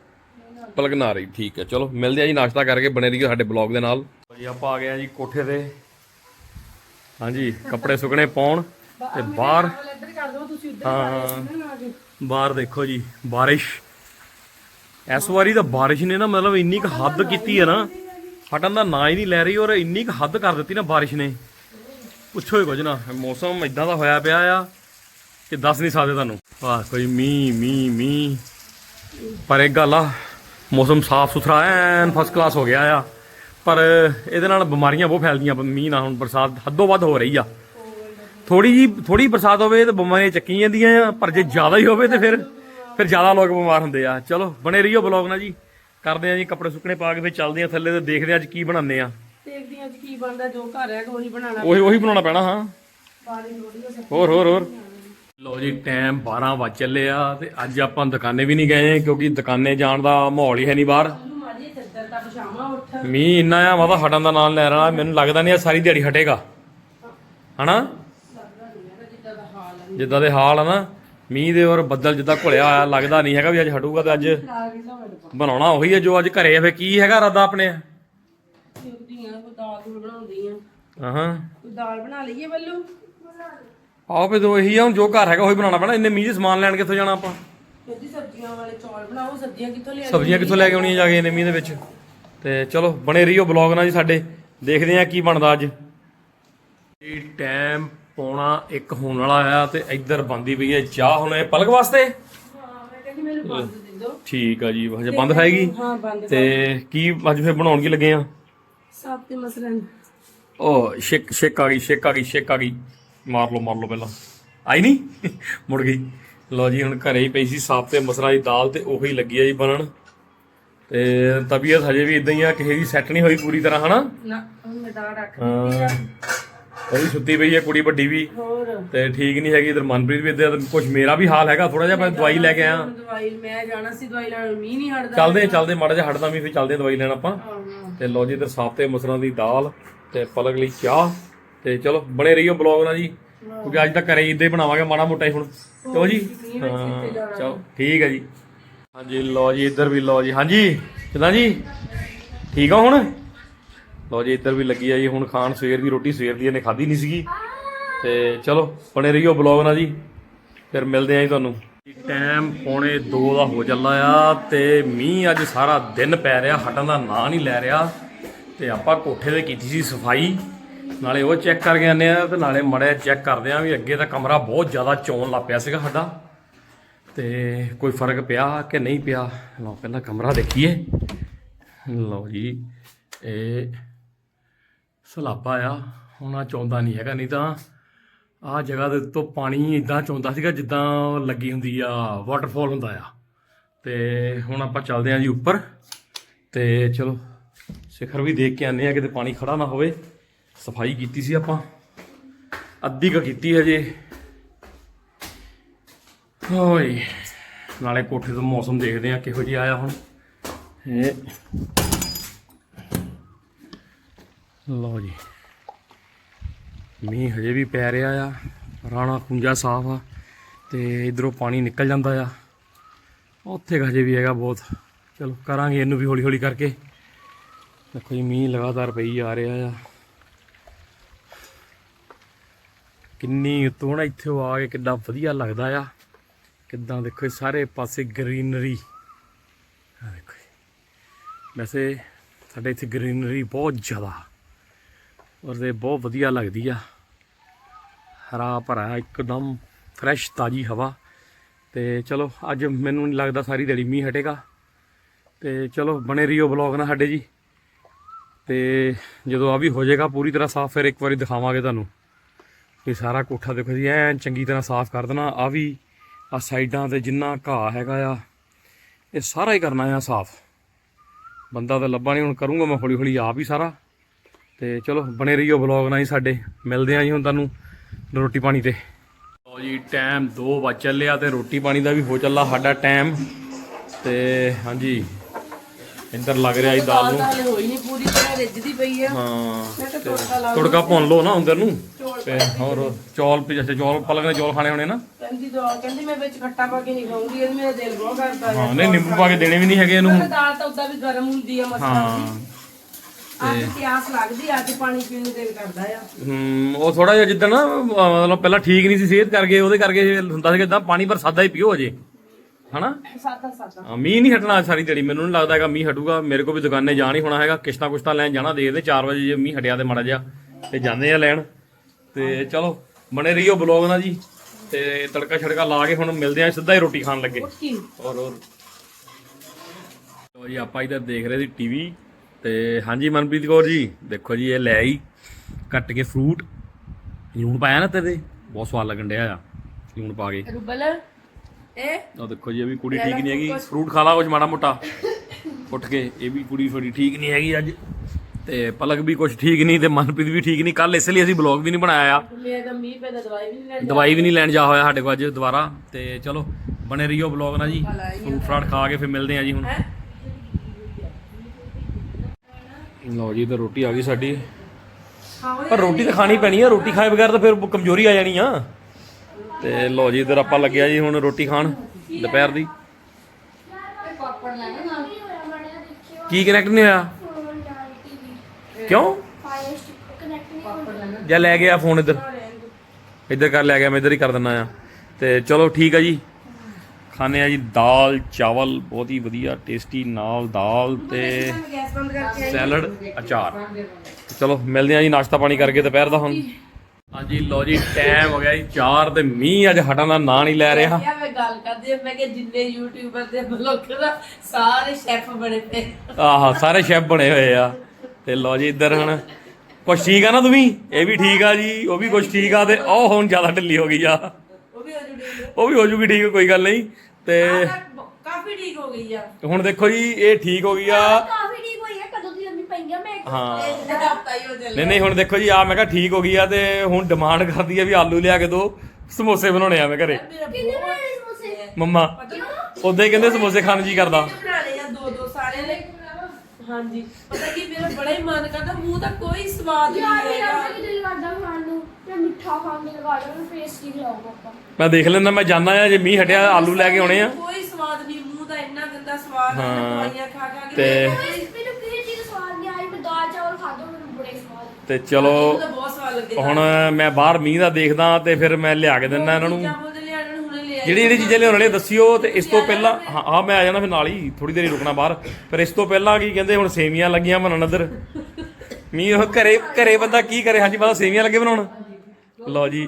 ਪਲਕ ਨਾ ਰਹੀ ਠੀਕ ਹੈ ਚਲੋ ਮਿਲਦੇ ਆ ਜੀ ਨਾਸ਼ਤਾ ਕਰਕੇ ਬਣੇ ਰਹੀਓ ਸਾਡੇ ਬਲੌਗ ਦੇ ਨਾਲ। ਜੀ ਆਪਾਂ ਆ ਗਏ ਆ ਜੀ ਕੋਠੇ ਤੇ। ਹਾਂਜੀ ਕੱਪੜੇ ਸੁਕਣੇ ਪਾਉਣ ਤੇ ਬਾਹਰ ਇੱਧਰ ਕਰ ਦਿਓ ਤੁਸੀਂ ਹਾਂ ਬਾਹਰ ਦੇਖੋ ਜੀ, ਬਾਰਿਸ਼। ਇਸ ਵਾਰੀ ਤਾਂ ਬਾਰਿਸ਼ ਨੇ ਨਾ, ਮਤਲਬ ਇੰਨੀ ਕੁ ਹੱਦ ਕੀਤੀ ਹੈ ਨਾ। ਹਟਣ ਦਾ ਨਾਂ ਹੀ ਨਹੀਂ ਲੈ ਰਹੀ ਔਰ ਇੰਨੀ ਕੁ ਹੱਦ ਕਰ ਦਿੱਤੀ ਨਾ ਬਾਰਿਸ਼ ਨੇ। ਪੁੱਛੋ ਹੀ ਕੁਝ ਨਾ, ਮੌਸਮ ਇਦਾਂ ਦਾ ਹੋਇਆ ਪਿਆ ਆ ਕਿ ਦੱਸ ਨਹੀਂ ਸਕਦੇ ਤੁਹਾਨੂੰ। ਵਾਹ ਕੋਈ ਮੀਂਹ ਮੀਂਹ ਮੀਂਹ। ਪਰ ਇੱਕ ਗੱਲ ਆ, ਮੌਸਮ ਸਾਫ਼ ਸੁਥਰਾ ਐਨ ਫਸਟ ਕਲਾਸ ਹੋ ਗਿਆ ਆ। ਪਰ ਇਹਦੇ ਨਾਲ ਬਿਮਾਰੀਆਂ ਬਹੁਤ ਫੈਲਦੀਆਂ, ਮੀਂਹ ਨਾਲ ਹੁਣ ਬਰਸਾਤ ਹੱਦੋਂ ਵੱਧ ਹੋ ਰਹੀ ਆ। ਥੋੜੀ ਜੀ ਥੋੜੀ ਬਰਸਾਤ ਹੋਵੇ ਤੇ ਬਿਮਾਰੀਆਂ ਚੱਕੀ ਜਾਂਦੀਆਂ ਆ ਪਰ ਜੇ ਜ਼ਿਆਦਾ ਹੀ ਹੋਵੇ ਤੇ ਫਿਰ ਫਿਰ ਜ਼ਿਆਦਾ ਲੋਕ ਬਿਮਾਰ ਹੁੰਦੇ ਆ। ਚਲੋ ਬਣੇ ਰਹੀਓ ਬਲੌਗ ਨਾਲ ਜੀ। ਕਰਦੇ ਆ ਜੀ ਕੱਪੜੇ ਸੁੱਕਣੇ ਪਾ ਕੇ ਫਿਰ ਚੱਲਦੇ ਆ ਥੱਲੇ ਤੇ ਦੇਖਦੇ ਆ ਅੱਜ ਕੀ ਬਣਾਉਂਦੇ ਆ। ਦੇਖਦੀ ਅੱਜ ਕੀ ਬਣਦਾ ਜੋ ਘਰ ਹੈ ਉਹੀ ਬਣਾਉਣਾ। ਉਹੀ ਉਹੀ ਬਣਾਉਣਾ ਪੈਣਾ ਹਾਂ। ਪਾਣੀ ਥੋੜੀ ਹੋ ਹੋਰ ਹੋਰ ਹੋਰ। ਲੋ ਜੀ ਟਾਈਮ 12 ਵੱਜ ਚੱਲੇ ਆ ਤੇ ਅੱਜ ਆਪਾਂ ਦੁਕਾਨੇ ਵੀ ਨਹੀਂ ਗਏ ਕਿਉਂਕਿ ਦੁਕਾਨੇ ਜਾਣ ਦਾ ਮਾਹੌਲ ਹੀ ਹੈ ਨਹੀਂ ਬਾਹਰ। ਮੀਂਹ ਇੰਨਾ ਆ ਮਾਤਾ ਹਟਣ ਦਾ ਨਾਂ ਲੈ ਰਹਾ ਮੈਨੂੰ ਲੱਗਦਾ ਨਹੀਂ ਆ ਸਾਰੀ ਦਿਹਾੜੀ ਹਟੇਗਾ। ਹਨਾ? ਜਿੱਦਾਂ ਦੇ ਹਾਲ ਆ ਨਾ ਮੀਂਹ ਦੇ ਔਰ ਬੱਦਲ ਜਿੱਦਾਂ ਘੁਲਿਆ ਹੋਇਆ ਲੱਗਦਾ ਨਹੀਂ ਹੈਗਾ ਵੀ ਅੱਜ ਹਟੂਗਾ ਤੇ ਅੱਜ ਬਣਾਉਣਾ ਉਹੀ ਹੈ ਜੋ ਅੱਜ ਘਰੇ ਆ ਫੇ ਕੀ ਹੈਗਾ ਇਰਾਦਾ ਆਪਣੇ ਚੁਗਦੀਆਂ ਕੋਈ ਦਾਲ ਦੂਲ ਬਣਾਉਂਦੀਆਂ। ਹਾਂ ਕੋਈ ਦਾਲ ਬਣਾ ਲਈਏ ਬੱਲੂ ਆਓ ਫੇ ਦੋ ਇਹੀ ਆ ਹੁਣ ਜੋ ਘਰ ਹੈਗਾ ਉਹੀ ਬਣਾਉਣਾ ਪੈਣਾ ਇੰਨੇ ਮੀਂਹ 'ਚ ਸਮਾਨ ਲੈਣ ਕਿੱਥੋਂ ਜਾਣਾ ਆਪਾਂ? ਸਬਜ਼ੀਆਂ ਵਾਲੇ ਚੌਲ ਬਣਾਓ ਸਬਜ਼ੀਆਂ ਕਿੱਥੋਂ ਲਿਆ ਸਬਜ਼ੀਆਂ ਕਿੱਥੋਂ ਲੈ ਕੇ ਆਉਣੀਆਂ ਜਾ ਕੇ ਇੰਨੇ ਮੀਂਹ ਦੇ ਵਿੱਚ? ਤੇ ਚਲੋ ਬਣੇ ਰਹੀਓ ਬਲੌਗ ਨਾਲ ਜੀ ਸਾਡੇ ਦੇਖਦੇ ਆ ਕੀ ਬਣਦਾ ਅੱਜ। ਇਹ ਟਾਈਮ ਪੌਣਾ ਇੱਕ ਹੋਣ ਵਾਲਾ ਆ ਤੇ ਇੱਧਰ ਬੰਦੀ ਪਈ ਹੈ। ਚਾਹ ਹੁਣ ਇਹ ਪਲਕ ਵਾਸਤੇ? ਠੀਕ ਆ ਜੀ ਹਜੇ ਬੰਦ ਖਾਏਗੀ ਹਾਂ ਬੰਦ ਤੇ ਕੀ ਅੱਜ ਫੇਰ ਬਣਾਉਣ ਕੀ ਲੱਗੇ ਆ? ਸਭ ਤੇ ਮਸਲਨ ਉਹ ਸ਼ਿਕ ਸ਼ਿਕ ਆ ਗਈ ਸ਼ਿਕ ਆ ਗਈ ਸ਼ਿਕ ਆ ਗਈ। ਮਾਰ ਲਓ ਮਾਰ ਲਓ ਪਹਿਲਾਂ। ਆਈ ਨਹੀਂ? ਮੁੜ ਗਈ। ਲਓ ਜੀ ਹੁਣ ਘਰੇ ਹੀ ਪਈ ਸੀ ਸਾਫ਼ ਤੇ ਮਸਰਾ ਦੀ ਦਾਲ ਤੇ ਉਹੀ ਲੱਗੀ ਆ ਜੀ ਬਣਨ। ਤੇ ਤਬੀਅਤ ਹਜੇ ਵੀ ਇਦਾਂ ਹੀ ਆ ਕਿਸੇ ਦੀ ਸੈੱਟ ਨਹੀਂ ਹੋਈ ਪੂਰੀ ਤਰ੍ਹਾਂ ਹਨਾ? ਨਾ ਹੁਣ ਮੈਂ ਦਾਲ ਰੱਖ ਹਾਂ। ਉਹ ਵੀ ਸੁੱਤੀ ਪਈ ਹੈ ਕੁੜੀ ਵੱਡੀ ਵੀ। ਹੋਰ। ਤੇ ਠੀਕ ਨਹੀਂ ਹੈਗੀ ਇਧਰ ਮਨਪ੍ਰੀਤ ਵੀ ਇਦਾਂ ਕੁਝ ਮੇਰਾ ਵੀ ਹਾਲ ਹੈਗਾ ਥੋੜਾ ਜਿਹਾ ਮੈਂ ਦਵਾਈ ਲੈ ਕੇ ਆਇਆ। ਦਵਾਈ ਮੈਂ ਜਾਣਾ ਸੀ ਦਵਾਈ ਲੈਣ ਮੀਂਹ ਨਹੀਂ ਹਟਦਾ ਚੱਲਦੇ ਚੱਲਦੇ ਮਾੜਾ ਜਿਹਾ ਹਟਦਾ ਵੀ ਫਿਰ ਚੱਲਦੇ ਦਵਾਈ ਲੈਣ ਆਪਾਂ। ਤੇ ਲਓ ਜੀ ਇਧਰ ਸਾਫ਼ ਤੇ ਮਸਰਾਂ ਦੀ ਦਾਲ ਤੇ ਪਲਕ ਲਈ ਚਾਹ। ਤੇ ਚਲੋ ਬਣੇ ਰਹੀਓ ਬਲੌਗ ਨਾਲ ਜੀ। ਕਿਉਂਕਿ ਅੱਜ ਤਾਂ ਘਰੇ ਇੱਦਾਂ ਹੀ ਬਣਾਵਾਂਗੇ ਮਾੜਾ ਮੋਟਾ ਹੀ ਹੁਣ। ਚਲੋ ਜੀ। ਹਾਂ ਚਲੋ ਠੀਕ ਹੈ ਜੀ। ਹਾਂਜੀ ਲਓ ਜੀ ਇੱਧਰ ਵੀ ਲਓ ਜੀ। ਹਾਂਜੀ ਕਿਦਾਂ ਜੀ? ਠੀਕ ਆ ਹੁਣ? ਲਓ ਜੀ, ਇੱਧਰ ਵੀ ਲੱਗੀ ਆ ਜੀ, ਹੁਣ ਖਾਣ ਸਵੇਰ ਦੀ ਰੋਟੀ, ਸਵੇਰ ਦੀ ਇਹਨੇ ਖਾਧੀ ਨਹੀਂ ਸੀਗੀ। ਤੇ ਚਲੋ, ਬਣੇ ਰਹੀਓ ਬਲੌਗ ਨਾਲ ਜੀ, ਫਿਰ ਮਿਲਦੇ ਆਂ ਜੀ ਤੁਹਾਨੂੰ। ਟਾਈਮ ਪੌਣੇ 2 ਦਾ ਹੋ ਚੱਲਾ ਆ, ਤੇ ਮੀਂਹ ਅੱਜ ਸਾਰਾ ਦਿਨ ਪੈ ਰਿਹਾ, ਹਟਣ ਦਾ ਨਾਂ ਨਹੀਂ ਲੈ ਰਿਹਾ। ਤੇ ਆਪਾਂ ਕੋਠੇ ਤੇ ਕੀਤੀ ਸੀ ਸਫ਼ਾਈ, ਨਾਲੇ ਉਹ ਚੈੱਕ ਕਰਕੇ ਆਨੇ ਆ, ਤੇ ਨਾਲੇ ਮੜਿਆ ਚੈੱਕ ਕਰਦੇ ਆ ਵੀ ਅੱਗੇ ਤਾਂ ਕਮਰਾ ਬਹੁਤ ਜ਼ਿਆਦਾ ਚੋਣ ਲੱਗ ਪਿਆ ਸੀਗਾ ਸਾਡਾ। ਤੇ ਕੋਈ ਫ਼ਰਕ ਪਿਆ ਕਿ ਨਹੀਂ ਪਿਆ? ਲਓ, ਪਹਿਲਾਂ ਕਮਰਾ ਦੇਖੀਏ। ਲਓ ਜੀ, ਇਹ ਸਲਾਬਾ ਆ, ਹੁਣ ਆ ਚੌਂਦਾ ਨਹੀਂ ਹੈਗਾ, ਨਹੀਂ ਤਾਂ ਆ ਜਗ੍ਹਾ ਦੇ ਉੱਤੋਂ ਪਾਣੀ ਇਦਾਂ ਚੌਂਦਾ ਸੀਗਾ ਜਿੱਦਾਂ ਲੱਗੀ ਹੁੰਦੀ ਆ ਵਾਟਰਫਾਲ ਹੁੰਦਾ ਆ। ਤੇ ਹੁਣ ਆਪਾਂ ਚੱਲਦੇ ਆਂ ਜੀ ਉੱਪਰ, ਤੇ ਚਲੋ, ਸਿਖਰ ਵੀ ਦੇਖ ਕੇ ਆਨੇ ਆ, ਕਿਤੇ ਪਾਣੀ ਖੜਾ ਨਾ ਹੋਵੇ। ਸਫ਼ਾਈ ਕੀਤੀ ਸੀ ਆਪਾਂ, ਅੱਧੀ ਕ ਕੀਤੀ ਹਜੇ। ਹੋਏ ਨਾਲੇ ਕੋਠੇ ਤੋਂ ਮੌਸਮ ਦੇਖਦੇ ਆ, ਕਿਹੋ ਜਿਹਾ ਆਇਆ ਹੁਣ। ਇਹ ਲਓ ਜੀ। ਮੀਂਹ ਹਜੇ ਵੀ ਪੈ ਰਿਹਾ ਆ, ਰਾਣਾ ਖੁੰਜਾ ਸਾਫ਼ ਆ ਤੇ ਇਧਰੋਂ ਪਾਣੀ ਨਿਕਲ ਜਾਂਦਾ ਆ। ਉੱਥੇ ਹਜੇ ਵੀ ਹੈਗਾ ਬਹੁਤ। ਚਲੋ ਕਰਾਂਗੇ ਇਹਨੂੰ ਵੀ ਹੌਲੀ ਹੌਲੀ ਕਰਕੇ। ਦੇਖੋ ਜੀ, ਮੀਂਹ ਲਗਾਤਾਰ ਪਈ ਆ ਰਿਹਾ ਆ। ਕਿੰਨੀ ਉਤੋਂ ਨਾ ਇੱਥੇ ਆ ਕੇ ਕਿੱਦਾਂ ਵਧੀਆ ਲੱਗਦਾ ਆ। ਕਿੱਦਾਂ ਦੇਖੋ ਇਹ ਸਾਰੇ ਪਾਸੇ ਗ੍ਰੀਨਰੀ। ਆ ਦੇਖੋ ਜੀ। ਵੈਸੇ ਸਾਡੇ ਇੱਥੇ ਗ੍ਰੀਨਰੀ ਬਹੁਤ ਜ਼ਿਆਦਾ। ਔਰ ਇਹ ਬਹੁਤ ਵਧੀਆ ਲੱਗਦੀ ਆ। ਹਰਾ ਭਰਾ, ਇੱਕਦਮ ਫਰੈਸ਼ ਤਾਜੀ ਹਵਾ। ਤੇ ਚਲੋ, ਅੱਜ ਮੈਨੂੰ ਨਹੀਂ ਲੱਗਦਾ ਸਾਰੀ ਦਿਹਾੜੀ ਮੀਂਹ ਹਟੇਗਾ। ਤੇ ਚਲੋ, ਬਣੇ ਰਹੀਓ ਬਲੌਗ ਨਾਲ ਸਾਡੇ ਜੀ। ਤੇ ਜਦੋਂ ਆ ਵੀ ਹੋ ਜਾਏਗਾ ਪੂਰੀ ਤਰ੍ਹਾਂ ਸਾਫ਼, ਫਿਰ ਇੱਕ ਵਾਰੀ ਦਿਖਾਵਾਂਗੇ ਤੁਹਾਨੂੰ। ਇਹ ਸਾਰਾ ਕੋਠਾ ਦੇਖੋ ਜੀ, ਐਨ ਚੰਗੀ ਤਰ੍ਹਾਂ ਸਾਫ਼ ਕਰ ਦੇਣਾ। ਆ ਵੀ ਆ ਸਾਈਡਾਂ ਤੇ ਜਿੰਨਾ ਘਾਹ ਹੈਗਾ ਆ, ਇਹ ਸਾਰਾ ਹੀ ਕਰਨਾ ਆ ਸਾਫ਼। ਬੰਦਾ ਤਾਂ ਲੱਭਾ ਨਹੀਂ ਹੁਣ ਕਰੂੰਗਾ ਮੈਂ ਹੌਲੀ ਹੌਲੀ ਆਪ ਹੀ ਸਾਰਾ। ਤੇ ਚਲੋ ਬਣੇ ਰਹੀਓ ਬਲੌਗ ਨਾਲ ਹੀ ਸਾਡੇ। ਮਿਲਦੇ ਆਂ ਜੀ ਹੁਣ ਤੁਹਾਨੂੰ ਰੋਟੀ ਪਾਣੀ ਤੇ। ਲਓ ਜੀ ਟਾਈਮ 2 ਵਜ ਚੱਲਿਆ ਤੇ ਰੋਟੀ ਪਾਣੀ ਦਾ ਵੀ ਹੋ ਚੱਲਾ ਸਾਡਾ ਟਾਈਮ ਤੇ ਹਾਂਜੀ ਇੰਦਰ ਲੱਗ ਰਿਹਾ ਜੀ ਦਾਲ ਨੂੰ। ਹਲੇ ਹੋਈ ਨਹੀਂ ਪੂਰੀ ਤਰ੍ਹਾਂ ਰਿੱਝਦੀ ਪਈ ਆ। ਹਾਂ ਤੜਕਾ ਲਾ ਭੁੰਨ ਲਓ ਨਾ ਅੰਦਰ ਨੂੰ। ਤੇ ਹੋਰ ਚੌਲ ਵੀ ਜੈਸੇ ਚੌਲ ਪਲਕ ਨੇ ਚੌਲ ਖਾਣੇ ਹੋਣੇ ਨਾ। ਕਹਿੰਦੀ ਦੋ ਕਹਿੰਦੀ ਮੈਂ ਵਿੱਚ ਖੱਟਾ ਪਾ ਕੇ ਨਹੀਂ ਖਾਊਂਗੀ ਇਹ ਮੇਰਾ ਦਿਲ ਬਹੁਤ ਕਰਦਾ ਹੈ ਹਾਂ। ਨਹੀਂ ਨਿੰਬੂ ਪਾ ਕੇ ਦੇਣੇ ਵੀ ਨਹੀਂ ਹੈਗੇ ਇਹਨੂੰ। ਦਾਲ ਤਾਂ ਉਦਾਂ ਵੀ ਗਰਮ ਹੁੰਦੀ ਆ ਮਸਾਲਾ ਹਾਂ। ਅੱਜ ਪਿਆਸ ਲੱਗਦੀ ਅੱਜ ਪਾਣੀ ਪੀਣ ਨੂੰ ਦਿਲ ਕਰਦਾ ਆ। ਹਮ, ਉਹ ਥੋੜਾ ਜਿਹਾ ਜਿੱਦਾਂ ਨਾ ਅਹ ਮਤਲਬ ਪਹਿਲਾਂ ਠੀਕ ਨਹੀਂ ਸੀ ਸਿਹਤ ਕਰਕੇ ਉਹਦੇ ਕਰਕੇ ਹੁੰਦਾ ਸੀ ਇਦਾਂ ਪਾਣੀ ਪਰ ਸਾਦਾ ਹੀ ਪੀਓ ਅਜੇ ਹਨਾ? ਸਾਦਾ ਸਾਦਾ। ਹਾਂ, ਮੀਂਹ ਨਹੀਂ ਹਟਣਾ ਅੱਜ ਸਾਰੀ ਦਿਹਾੜੀ ਮੈਨੂੰ ਨਹੀਂ ਲੱਗਦਾ ਹੈਗਾ ਮੀਂਹ ਹਟੂਗਾ ਮੇਰੇ ਕੋਲ ਵੀ ਦੁਕਾਨੇ ਜਾਣ ਹੀ ਹੋਣਾ ਹੈਗਾ ਕਿਸ਼ਤਾਂ ਕੁਸ਼ਤਾਂ ਲੈਣ ਜਾਣਾ ਦੇਖਦੇ 4 ਵਜੇ ਜੇ ਮੀਂਹ ਹਟਿਆ ਤੇ ਮਾੜਾ ਜਿਹਾ ਤੇ ਜਾਂਦੇ ਆ ਲੈਣ। ਤੇ ਚਲੋ ਬਣੇ ਰਹੀਓ ਬਲੌਗ ਨਾਲ ਜੀ ਤੇ ਤੜਕਾ ਛੜਕਾ ਲਾ ਕੇ ਹੁਣ ਮਿਲਦੇ ਆ ਸਿੱਧਾ ਹੀ ਰੋਟੀ ਖਾਣ ਲੱਗੇ। ਕੀ ਔਰ ਔਰ ਲੋ ਜੀ ਆਪਾਂ ਇਧਰ ਦੇਖ ਰਹੇ ਸੀ ਟੀਵੀ। ਤੇ ਹਾਂਜੀ ਮਨਪ੍ਰੀਤ ਕੌਰ ਜੀ ਦੇਖੋ ਜੀ ਇਹ ਲੈ ਆਈ ਕੱਟ ਕੇ ਫਰੂਟ ਲੂਣ ਪਾਇਆ ਨਾ ਤੇਰੇ ਬਹੁਤ ਸਵਾਦ ਲੱਗਣ ਡਿਆ ਆ ਲੂਣ ਪਾ ਕੇ। ਰੁਬਲ ਇਹ? ਉਹ ਦੇਖੋ ਜੀ ਇਹ ਵੀ ਕੁੜੀ ਠੀਕ ਨਹੀਂ ਹੈਗੀ ਫਰੂਟ ਖਾ ਲਾ ਕੁਝ ਮਾੜਾ ਮੋਟਾ। ਉੱਠ ਕੇ ਇਹ ਵੀ ਕੁੜੀ ਥੋੜੀ ਠੀਕ ਨਹੀਂ ਹੈਗੀ ਅੱਜ। ਤੇ ਪਲਕ ਵੀ ਕੁਝ ਠੀਕ ਨਹੀਂ ਤੇ ਮਨਪ੍ਰੀਤ ਵੀ ਠੀਕ ਨਹੀਂ। ਕੱਲ ਇਸ ਲਈ ਅਸੀਂ ਵਲੌਗ ਵੀ ਨਹੀਂ ਬਣਾਇਆ ਆ। ਦਵਾਈ ਵੀ ਨਹੀਂ ਲੈਣੀ ਜਾ ਹੋਇਆ ਸਾਡੇ ਕੋਲ ਅੱਜ ਦੁਬਾਰਾ। ਤੇ ਚਲੋ ਬਣੇ ਰਹੀਓ ਵਲੌਗ ਨਾਲ ਜੀ। ਫਰੂਟ ਫਰਾਟ ਖਾ ਕੇ ਫਿਰ ਮਿਲਦੇ ਆ ਜੀ ਹੁਣ। ਲਓ ਜੀ ਤੇ ਰੋਟੀ ਆ ਗਈ ਸਾਡੀ। ਪਰ ਰੋਟੀ ਤਾਂ ਖਾਣੀ ਪੈਣੀ ਆ ਰੋਟੀ ਖਾਏ ਬਗੈਰ ਤਾਂ ਫਿਰ ਕਮਜ਼ੋਰੀ ਆ ਜਾਣੀ ਆ। ਤੇ ਲਓ ਜੀ ਇਧਰ ਆਪਾਂ ਲੱਗਿਆ ਜੀ ਹੁਣ ਰੋਟੀ ਖਾਣ ਦੁਪਹਿਰ ਦੀ। ਕੀ ਕਨੈਕਟ ਨਹੀਂ ਹੋਇਆ? ਕਿਉਂ? ਜਾਂ ਲੈ ਗਿਆ ਫੋਨ ਇੱਧਰ। ਇੱਧਰ ਕਰ ਲੈ ਗਿਆ ਮੈਂ ਇੱਧਰ ਹੀ ਕਰ ਦਿੰਦਾ ਆ। ਤੇ ਚਲੋ ਠੀਕ ਆ ਜੀ। ਖਾਣੇ ਆ ਜੀ ਦਾਲ ਚਾਵਲ ਬਹੁਤ ਹੀ ਵਧੀਆ ਟੇਸਟੀ ਨਾਲ ਦਾਲ ਤੇ ਸੈਲਡ ਅਚਾਰ। ਚਲੋ ਮਿਲਦੇ ਆ ਜੀ ਨਾਸ਼ਤਾ ਪਾਣੀ ਕਰਕੇ ਦੁਪਹਿਰ ਦਾ ਹੁਣ। ਹਾਂਜੀ ਲੋ ਜੀ ਟਾਈਮ ਹੋ ਗਿਆ ਜੀ 4 ਤੇ ਮੀਂਹ ਅੱਜ ਹਟਣ ਦਾ ਨਾਂ ਨਹੀਂ ਲੈ ਰਿਹਾ। ਮੈਂ ਗੱਲ ਕਰਦੀ ਆ ਮੈਂ ਕਿ ਜਿੰਨੇ ਯੂਟਿਊਬਰ ਦੇ ਬਲੌਗਰ ਸਾਰੇ ਸ਼ੈਫ ਬਣੇ ਪਏ ਆਹ ਸਾਰੇ ਸ਼ੈਫ ਬਣੇ ਹੋਏ ਆ। ਤੇ ਲੋ ਜੀ ਇੱਧਰ ਹੁਣ ਕੁਛ ਠੀਕ ਆ ਨਾ ਤੂੰ ਵੀ? ਇਹ ਵੀ ਠੀਕ ਆ ਜੀ ਉਹ ਵੀ ਕੁਛ ਠੀਕ ਆ ਤੇ ਉਹ ਹੁਣ ਜ਼ਿਆਦਾ ਢਿੱਲੀ ਹੋ ਗਈ ਆ। ਉਹ ਵੀ ਹੋ ਜੂਗੀ। ਠੀਕ ਕੋਈ ਗੱਲ ਨਹੀਂ। ਤੇ ਕਾਫੀ ਠੀਕ ਹੋ ਗਈ ਆ। ਹੁਣ ਦੇਖੋ ਜੀ ਇਹ ਠੀਕ ਹੋ ਗਈ ਆ। ਕਾਫੀ ਠੀਕ ਹੋਈ ਹੈ ਕਦੋਂ ਦੀ ਅੰਮੀ ਪਈਆਂ ਮੈਂ? ਹਾਂ। ਇਹਦਾ ਹਫਤਾ ਹੀ ਹੋ ਨਹੀਂ ਨਹੀਂ ਹੁਣ ਦੇਖੋ ਜੀ ਆ ਮੈਂ ਕਿਹਾ ਠੀਕ ਹੋ ਗਈ ਆ ਤੇ ਹੁਣ ਡਿਮਾਂਡ ਕਰਦੀ ਆ ਵੀ ਆਲੂ ਲਿਆ ਕੇ ਦੋ ਸਮੋਸੇ ਬਣਾਉਣੇ ਆ ਮੈਂ ਘਰੇ। ਮੇਰਾ ਕਿੰਨੇ ਬਣਾਏ ਸਮੋਸੇ? ਮੰਮਾ ਉਦਾਂ ਹੀ ਕਹਿੰਦੇ ਸਮੋਸੇ ਖਾਣ ਜੀ ਕਰਦਾ। ਬਣਾਣੇ ਆ ਦੋ ਦੋ ਸਾਰਿਆਂ ਨੇ? ਹਾਂਜੀ। ਪਤਾ ਕੀ ਮੇਰਾ ਬੜਾ ਹੀ ਮਨ ਕਰਦਾ ਮੂੰਹ ਦਾ ਕੋਈ ਸਵਾਦ ਨਹੀਂ ਯਾਰ ਮੇਰਾ ਹੈਗਾ। ਦਿਲ ਕਰਦਾ ਖਾਣ ਮਿੱਠਾ ਖਾਣ ਦੀ ਲਗਾ ਲਓ ਫੇਸ ਕੀ ਲਾਉਂਗਾ ਆਪਾਂ? ਮੈਂ ਦੇਖ ਲੈਂਦਾ ਮੈਂ ਜਾਣਾ ਆ ਜੇ ਮੀਂਹ ਹਟਿਆ ਆਲੂ ਲੈ ਕੇ ਆਉਣੇ ਆ। ਕੋਈ ਸਵਾਦ ਨਹੀਂ ਮੂੰਹ ਦਾ ਇੰਨਾ ਗੰਦਾ ਸਵਾਦ ਹਾਂ। ਦਵਾਈਆਂ ਖਾ ਖਾ ਕੇ ਤੇ ਮੈਨੂੰ ਕਿਸੇ ਚੀਜ਼ ਦਾ ਸਵਾਦ ਨਹੀਂ ਆਈ ਮੈਂ ਦਾਲ ਚਾਵਲ ਖਾਦੇ ਮੈਨੂੰ ਬੜੇ ਸਵਾਦ ਤੇ ਮੈਨੂੰ ਚਲੋ ਤਾਂ ਬਹੁਤ ਸਵਾਦ ਲੱਗੇ ਹੁਣ ਮੈਂ ਬਾਹਰ ਮੀਂਹ ਦਾ ਦੇਖਦਾ ਤੇ ਫਿਰ ਮੈਂ ਲਿਆ ਕੇ ਦਿੰਦਾ ਇਹਨਾਂ ਨੂੰ। ਹੁਣੇ। ਜਿਹੜੀ ਜਿਹੜੀ ਚੀਜ਼ਾਂ ਲਿਆਉਣ ਵਾਲੇ ਦੱਸਿਓ ਤੇ ਇਸ ਤੋਂ ਪਹਿਲਾਂ ਹਾਂ ਹਾਂ ਮੈਂ ਆ ਜਾਣਾ ਫਿਰ ਨਾਲ ਹੀ ਥੋੜੀ ਦੇਰ ਹੀ ਰੁਕਣਾ ਬਾਹਰ। ਪਰ ਇਸ ਤੋਂ ਪਹਿਲਾਂ ਕੀ ਕਹਿੰਦੇ ਹੁਣ ਸੇਵੀਆਂ ਲੱਗੀਆਂ ਬਣਨ ਇੱਧਰ ਮੀਂਹ ਉਹ ਘਰੇ ਘਰੇ ਬੰਦਾ ਕੀ ਕਰੇ? ਹਾਂਜੀ ਪਤਾ ਸੇਵੀਆਂ ਲੱਗੇ ਬਣਾਉਣ। ਲਓ ਜੀ,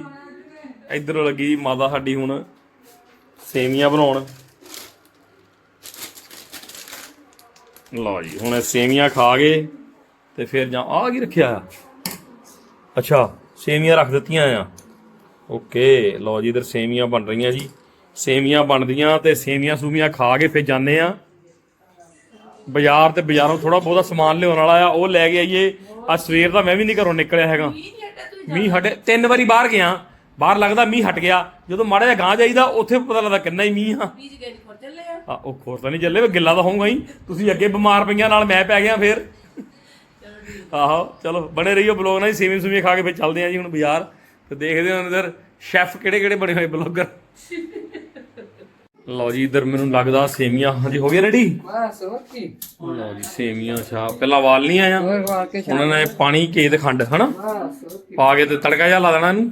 ਇੱਧਰੋਂ ਲੱਗੀ ਮਾਤਾ ਸਾਡੀ ਹੁਣ ਸੇਵੀਆਂ ਬਣਾਉਣ। ਲਓ ਜੀ, ਹੁਣ ਸੇਵੀਆਂ ਖਾ ਗਏ ਤੇ ਫਿਰ ਜਾਂ ਆ ਕੀ ਰੱਖਿਆ ਆ? ਅੱਛਾ ਸੇਵੀਆਂ ਰੱਖ ਦਿੱਤੀਆਂ ਆ। ਓਕੇ, ਲਓ ਜੀ, ਇਧਰ ਸੇਵੀਆਂ ਬਣ ਰਹੀਆਂ ਜੀ। ਸੇਵੀਆਂ ਬਣਦੀਆਂ ਤੇ ਸੇਵੀਆਂ ਸੂਵੀਆਂ ਖਾ ਕੇ ਫਿਰ ਜਾਂਦੇ ਆ। ਬਾਜ਼ਾਰ ਤੇ ਬਾਜ਼ਾਰੋਂ ਥੋੜਾ ਬਹੁਤਾ ਸਮਾਨ ਲਿਆਉਣ ਵਾਲਾ ਆ, ਉਹ ਲੈ ਕੇ ਆਈਏ। ਅੱਜ ਸਵੇਰ ਦਾ ਮੈਂ ਵੀ ਨਹੀਂ ਘਰੋਂ ਨਿਕਲਿਆ ਹੈਗਾ। ਮੀਂਹ ਹਟੇ ਤਿੰਨ ਵਾਰੀ ਬਾਹਰ ਗਿਆ ਬਾਹਰ ਲੱਗਦਾ ਮੀਂਹ ਹਟ ਗਿਆ। ਜਦੋਂ ਮਾੜਾ ਜਿਹਾ ਗਾਂ ਜਾਈਦਾ ਉੱਥੇ ਪਤਾ ਲੱਗਦਾ ਕਿੰਨਾ ਹੀ ਮੀਂਹ ਆ। ਬੀਜ ਗਏ ਖੁਰ ਚੱਲੇ ਆ। ਆ ਉਹ ਖੋਰ ਤਾਂ ਨਹੀਂ ਚੱਲੇ ਗਿੱਲਾ ਤਾਂ ਹੋਊਗਾ ਹੀ। ਤੁਸੀਂ ਅੱਗੇ ਬਿਮਾਰ ਪਈਆਂ ਨਾਲ ਮੈਂ ਪੈ ਗਿਆ ਫੇਰ। ਆਹੋ ਚਲੋ ਬਣੇ ਰਹੀਓ ਬਲੌਗ ਨਾਲ ਸੇਵੀਂ ਸੂਵੀਂ ਖਾ ਕੇ ਫਿਰ ਚੱਲਦੇ ਆ ਜੀ ਹੁਣ ਬਾਜ਼ਾਰ। ਤੇ ਦੇਖਦੇ ਹਾਂ ਅੰਦਰ ਸ਼ੈਫ ਕਿਹੜੇ ਕਿਹੜੇ ਬਣੇ ਹੋਏ ਬਲੌਗਰ। *laughs* ਲਓ ਜੀ ਇਧਰ ਮੈਨੂੰ ਲੱਗਦਾ ਸੇਵੀਆਂ ਹਾਂਜੀ ਹੋ ਗਿਆ ਰੈਡੀ ਬਸ ਕੀ? ਲਓ ਜੀ ਸੇਵੀਆਂ ਛਾ ਪਹਿਲਾਂ ਵਾਲ ਨਹੀਂ ਆਇਆ? ਹੋਰ ਕੇ ਉਹਨਾਂ ਨੇ ਪਾਣੀ ਕੇ ਤੇ ਖੰਡ ਹਨਾ? ਬਸ ਪਾ ਕੇ ਤੇ ਤੜਕਾ ਜਿਹਾ ਲਾ ਦੇਣਾ ਇਹਨੂੰ।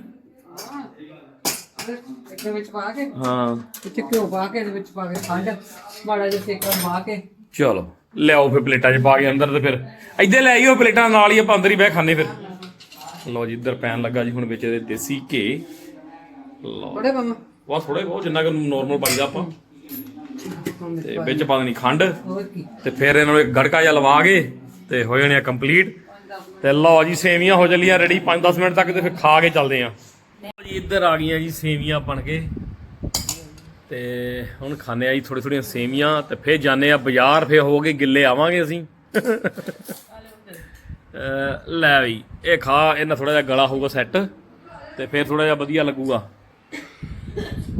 ਇੱਕ ਵਿੱਚ ਪਾ ਕੇ? ਹਾਂ। ਵਿੱਚ ਘਿਓ ਪਾ ਕੇ ਇਹਦੇ ਵਿੱਚ ਪਾ ਕੇ ਖੰਡ। ਮਾੜਾ ਜਿਹਾ ਸੇਕਾ ਮਾ ਕੇ। ਚਲੋ ਲਿਆਓ ਫਿਰ ਪਲੇਟਾਂ 'ਚ ਪਾ ਕੇ ਅੰਦਰ ਤੇ ਫਿਰ। ਇੱਧੇ ਲੈ ਆਈਓ ਪਲੇਟਾਂ ਨਾਲ ਹੀ ਆਪਾਂ ਅੰਦਰ ਹੀ ਬਹਿ ਖਾਣੇ ਫਿਰ। ਲਓ ਜੀ ਇੱਧਰ ਪੈਣ ਲੱਗਾ ਜੀ ਹੁਣ ਵਿੱਚ ਇਹਦੇ ਦੇਸੀ ਘੇ। ਲਓ। ਬੜੇ ਮਮਾ ਬਸ ਥੋੜੇ ਬਹੁਤ ਜਿੰਨਾ ਕਿ ਨੋਰਮਲ ਪਾਈਦਾ ਆਪਾਂ। ਤੇ ਵਿੱਚ ਪਾ ਦੇਣੀ ਖੰਡ ਤੇ ਫਿਰ ਇਹਨਾਂ ਨੂੰ ਇੱਕ ਗੜਕਾ ਜਿਹਾ ਲਵਾ ਕੇ ਤੇ ਹੋ ਜਾਣੇ ਆ ਕੰਪਲੀਟ ਤੇ ਲਓ ਜੀ ਸੇਵੀਆਂ ਹੋ ਚੱਲੀਆਂ ਰੈਡੀ 5-10 ਮਿੰਟ ਤੱਕ ਤੇ ਫਿਰ ਖਾ ਕੇ ਚੱਲਦੇ ਆ ਜੀ ਇੱਧਰ ਆ ਗਈਆਂ ਜੀ ਸੇਵੀਆਂ ਬਣ ਕੇ। ਤੇ ਹੁਣ ਖਾਣੇ ਆ ਜੀ ਥੋੜੀ ਥੋੜੀਆਂ ਸੇਵੀਆਂ ਤੇ ਫਿਰ ਜਾਣੇ ਆ ਬਾਜ਼ਾਰ ਫਿਰ ਹੋ ਕੇ ਗਿੱਲੇ ਆਵਾਂਗੇ ਅਸੀਂ। ਲੈ ਵੀ ਇਹ ਖਾ ਇਹਨਾਂ ਥੋੜਾ ਜਿਹਾ ਗਲਾ ਹੋਊਗਾ ਸੈੱਟ ਤੇ ਫਿਰ ਥੋੜਾ ਜਿਹਾ ਵਧੀਆ ਲੱਗੂਗਾ।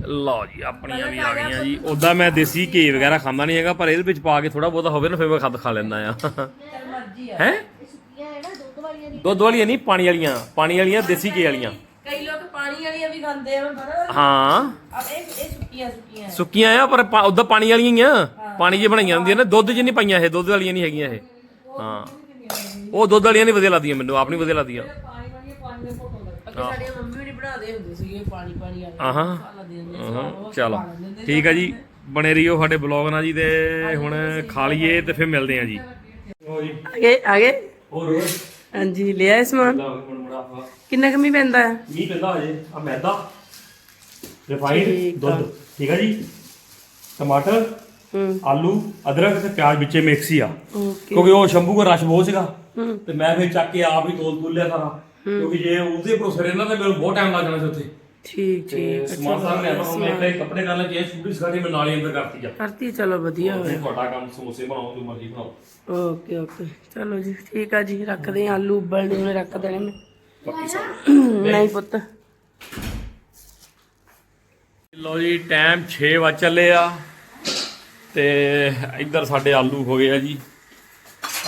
ਲਓ ਜੀ ਆਪਣੀਆਂ ਵੀ ਆ ਗਈਆਂ ਜੀ। ਉਦਾਂ ਮੈਂ ਦੇਸੀ ਘੀ ਵਗੈਰਾ ਖਾਂਦਾ ਨਹੀਂ ਹੈਗਾ ਪਰ ਇਹਦੇ ਵਿੱਚ ਪਾ ਕੇ ਥੋੜਾ ਬਹੁਤਾ ਹੋਵੇ ਨਾ ਫਿਰ ਮੈਂ ਖੱਦ ਖਾ ਲੈਂਦਾ ਆ। ਹੈ? ਦੁੱਧ ਵਾਲੀਆਂ ਨਹੀਂ। ਪਾਣੀ ਵਾਲੀਆਂ। ਪਾਣੀ ਵਾਲੀਆਂ ਦੇਸੀ ਘੀ ਵਾਲੀਆਂ ਕਈ ਲੋਕ ਪਾਣੀ ਵਾਲੀਆਂ ਵੀ ਖਾਂਦੇ ਆ ਪਰ ਹਾਂ। ਆ ਇਹ ਇਹ ਸੁੱਕੀਆਂ ਸੁੱਕੀਆਂ ਸੁੱਕੀਆਂ ਆ ਪਰ ਉਦਾਂ ਪਾਣੀ ਵਾਲੀਆਂ ਹੀ ਆ। ਪਾਣੀ ਜੇ ਬਣਾਈਆਂ ਹੁੰਦੀਆਂ ਨੇ। ਦੁੱਧ ਨਹੀਂ ਪਾਈਆਂ ਇਹ ਦੁੱਧ ਵਾਲੀਆਂ ਨਹੀਂ ਹੈਗੀਆਂ ਇਹ। ਹਾਂ। ਉਹ ਦੁੱਧ ਵਾਲੀਆਂ ਨਹੀਂ ਵਧੀਆ ਲੱਗਦੀਆਂ ਮੈਨੂੰ ਆਪ ਨਹੀਂ ਵਧੀਆ ਲੱਗਦੀਆਂ। ਅੱਗੇ ਸਾਡੀਆਂ ਮੰਮੀ ਵੀ ਬਣਾਦੇ ਹੁੰਦੇ ਸੀਗੇ ਪਾਣੀ ਪਾਣੀ ਵਾਲੇ। ਆਹਾਂ। ਮਸਾਲਾ ਦੇ ਦਿੰਦੇ ਸੀ ਹਾਂ ਚਲੋ। ਠੀਕ ਆ ਜੀ। ਬਣੇ ਰਹੀਓ ਸਾਡੇ ਬਲੌਗ ਨਾਲ ਜੀ ਤੇ ਹੁਣ ਖਾ ਲਈਏ ਤੇ ਫਿਰ ਮਿਲਦੇ ਆ ਜੀ। ਹੋ ਜੀ। ਆਗੇ ਆਗੇ ਹੋਰ ਹੋਰ ਹਾਂਜੀ ਲਿਆ ਸਮਾਨ। ਕਿੰਨਾ ਕਮੀ ਪੈਂਦਾ? ਹੈ ਮੀਂਹ ਪੈਂਦਾ ਹਜੇ। ਆ ਮੈਦਾ। ਰਿਫਾਈਨਡ ਦੁੱਧ। ਠੀਕ ਆ ਜੀ। ਟਮਾਟਰ ਹੂੰ। ਆਲੂ ਅਦਰਕ ਤੇ ਪਿਆਜ਼ ਵਿੱਚੇ ਮਿਕਸ ਹੀ ਆ। ਓਕੇ। ਕਿਉਂਕਿ ਉਹ ਸ਼ੰਭੂ ਕੋ ਰਸ਼ ਬਹੁਤ ਸੀਗਾ। ਤੇ ਮੈਂ ਫਿਰ ਚੱਕ ਕੇ ਆਪ ਹੀ ਤੋਲ ਤੁਲ ਲਿਆ ਸਾਰਾ। ਕਿਉਂਕਿ ਜੇ ਉਹਦੇ ਪ੍ਰੋਸੈਸ ਇਹਨਾਂ ਤੇ ਮੈਨੂੰ ਬਹੁਤ ਟਾਈਮ ਲੱਗ ਜਾਣਾ ਸੀ ਉੱਥੇ। ਠੀਕ ਤੇ ਠੀਕ ਸਮਾਨ ਮੈਂ ਆਪਣੇ ਕੱਪੜੇ ਨਾਲ ਜੇ ਛੁੱਟੀ ਸਕਾਟੀ ਮੈਂ ਨਾਲ ਹੀ ਅੰਦਰ ਕਰਤੀ ਜਾ। ਕਰਤੀ ਚਲੋ ਵਧੀਆ ਹੋਇਆ। ਇਹ ਤੁਹਾਡਾ ਕੰਮ ਸਮੋਸੇ ਬਣਾਓ ਜੋ ਮਰਜ਼ੀ ਬਣਾਓ। Okay okay. ਚਲੋ ਜੀ ਠੀਕ ਆ ਜੀ ਰੱਖਦੇ ਹਾਂ ਆਲੂ ਉਬਲਣੇ ਉਹਨੇ ਰੱਖ ਦੇਣੇ ਨੇ। ਨਹੀਂ ਪੁੱਤ। ਲੋ ਜੀ ਟਾਈਮ 6 ਵਜ ਚੱਲੇ ਆ। ਤੇ ਇੱਧਰ ਸਾਡੇ ਆਲੂ ਹੋ ਗਏ ਆ ਜੀ।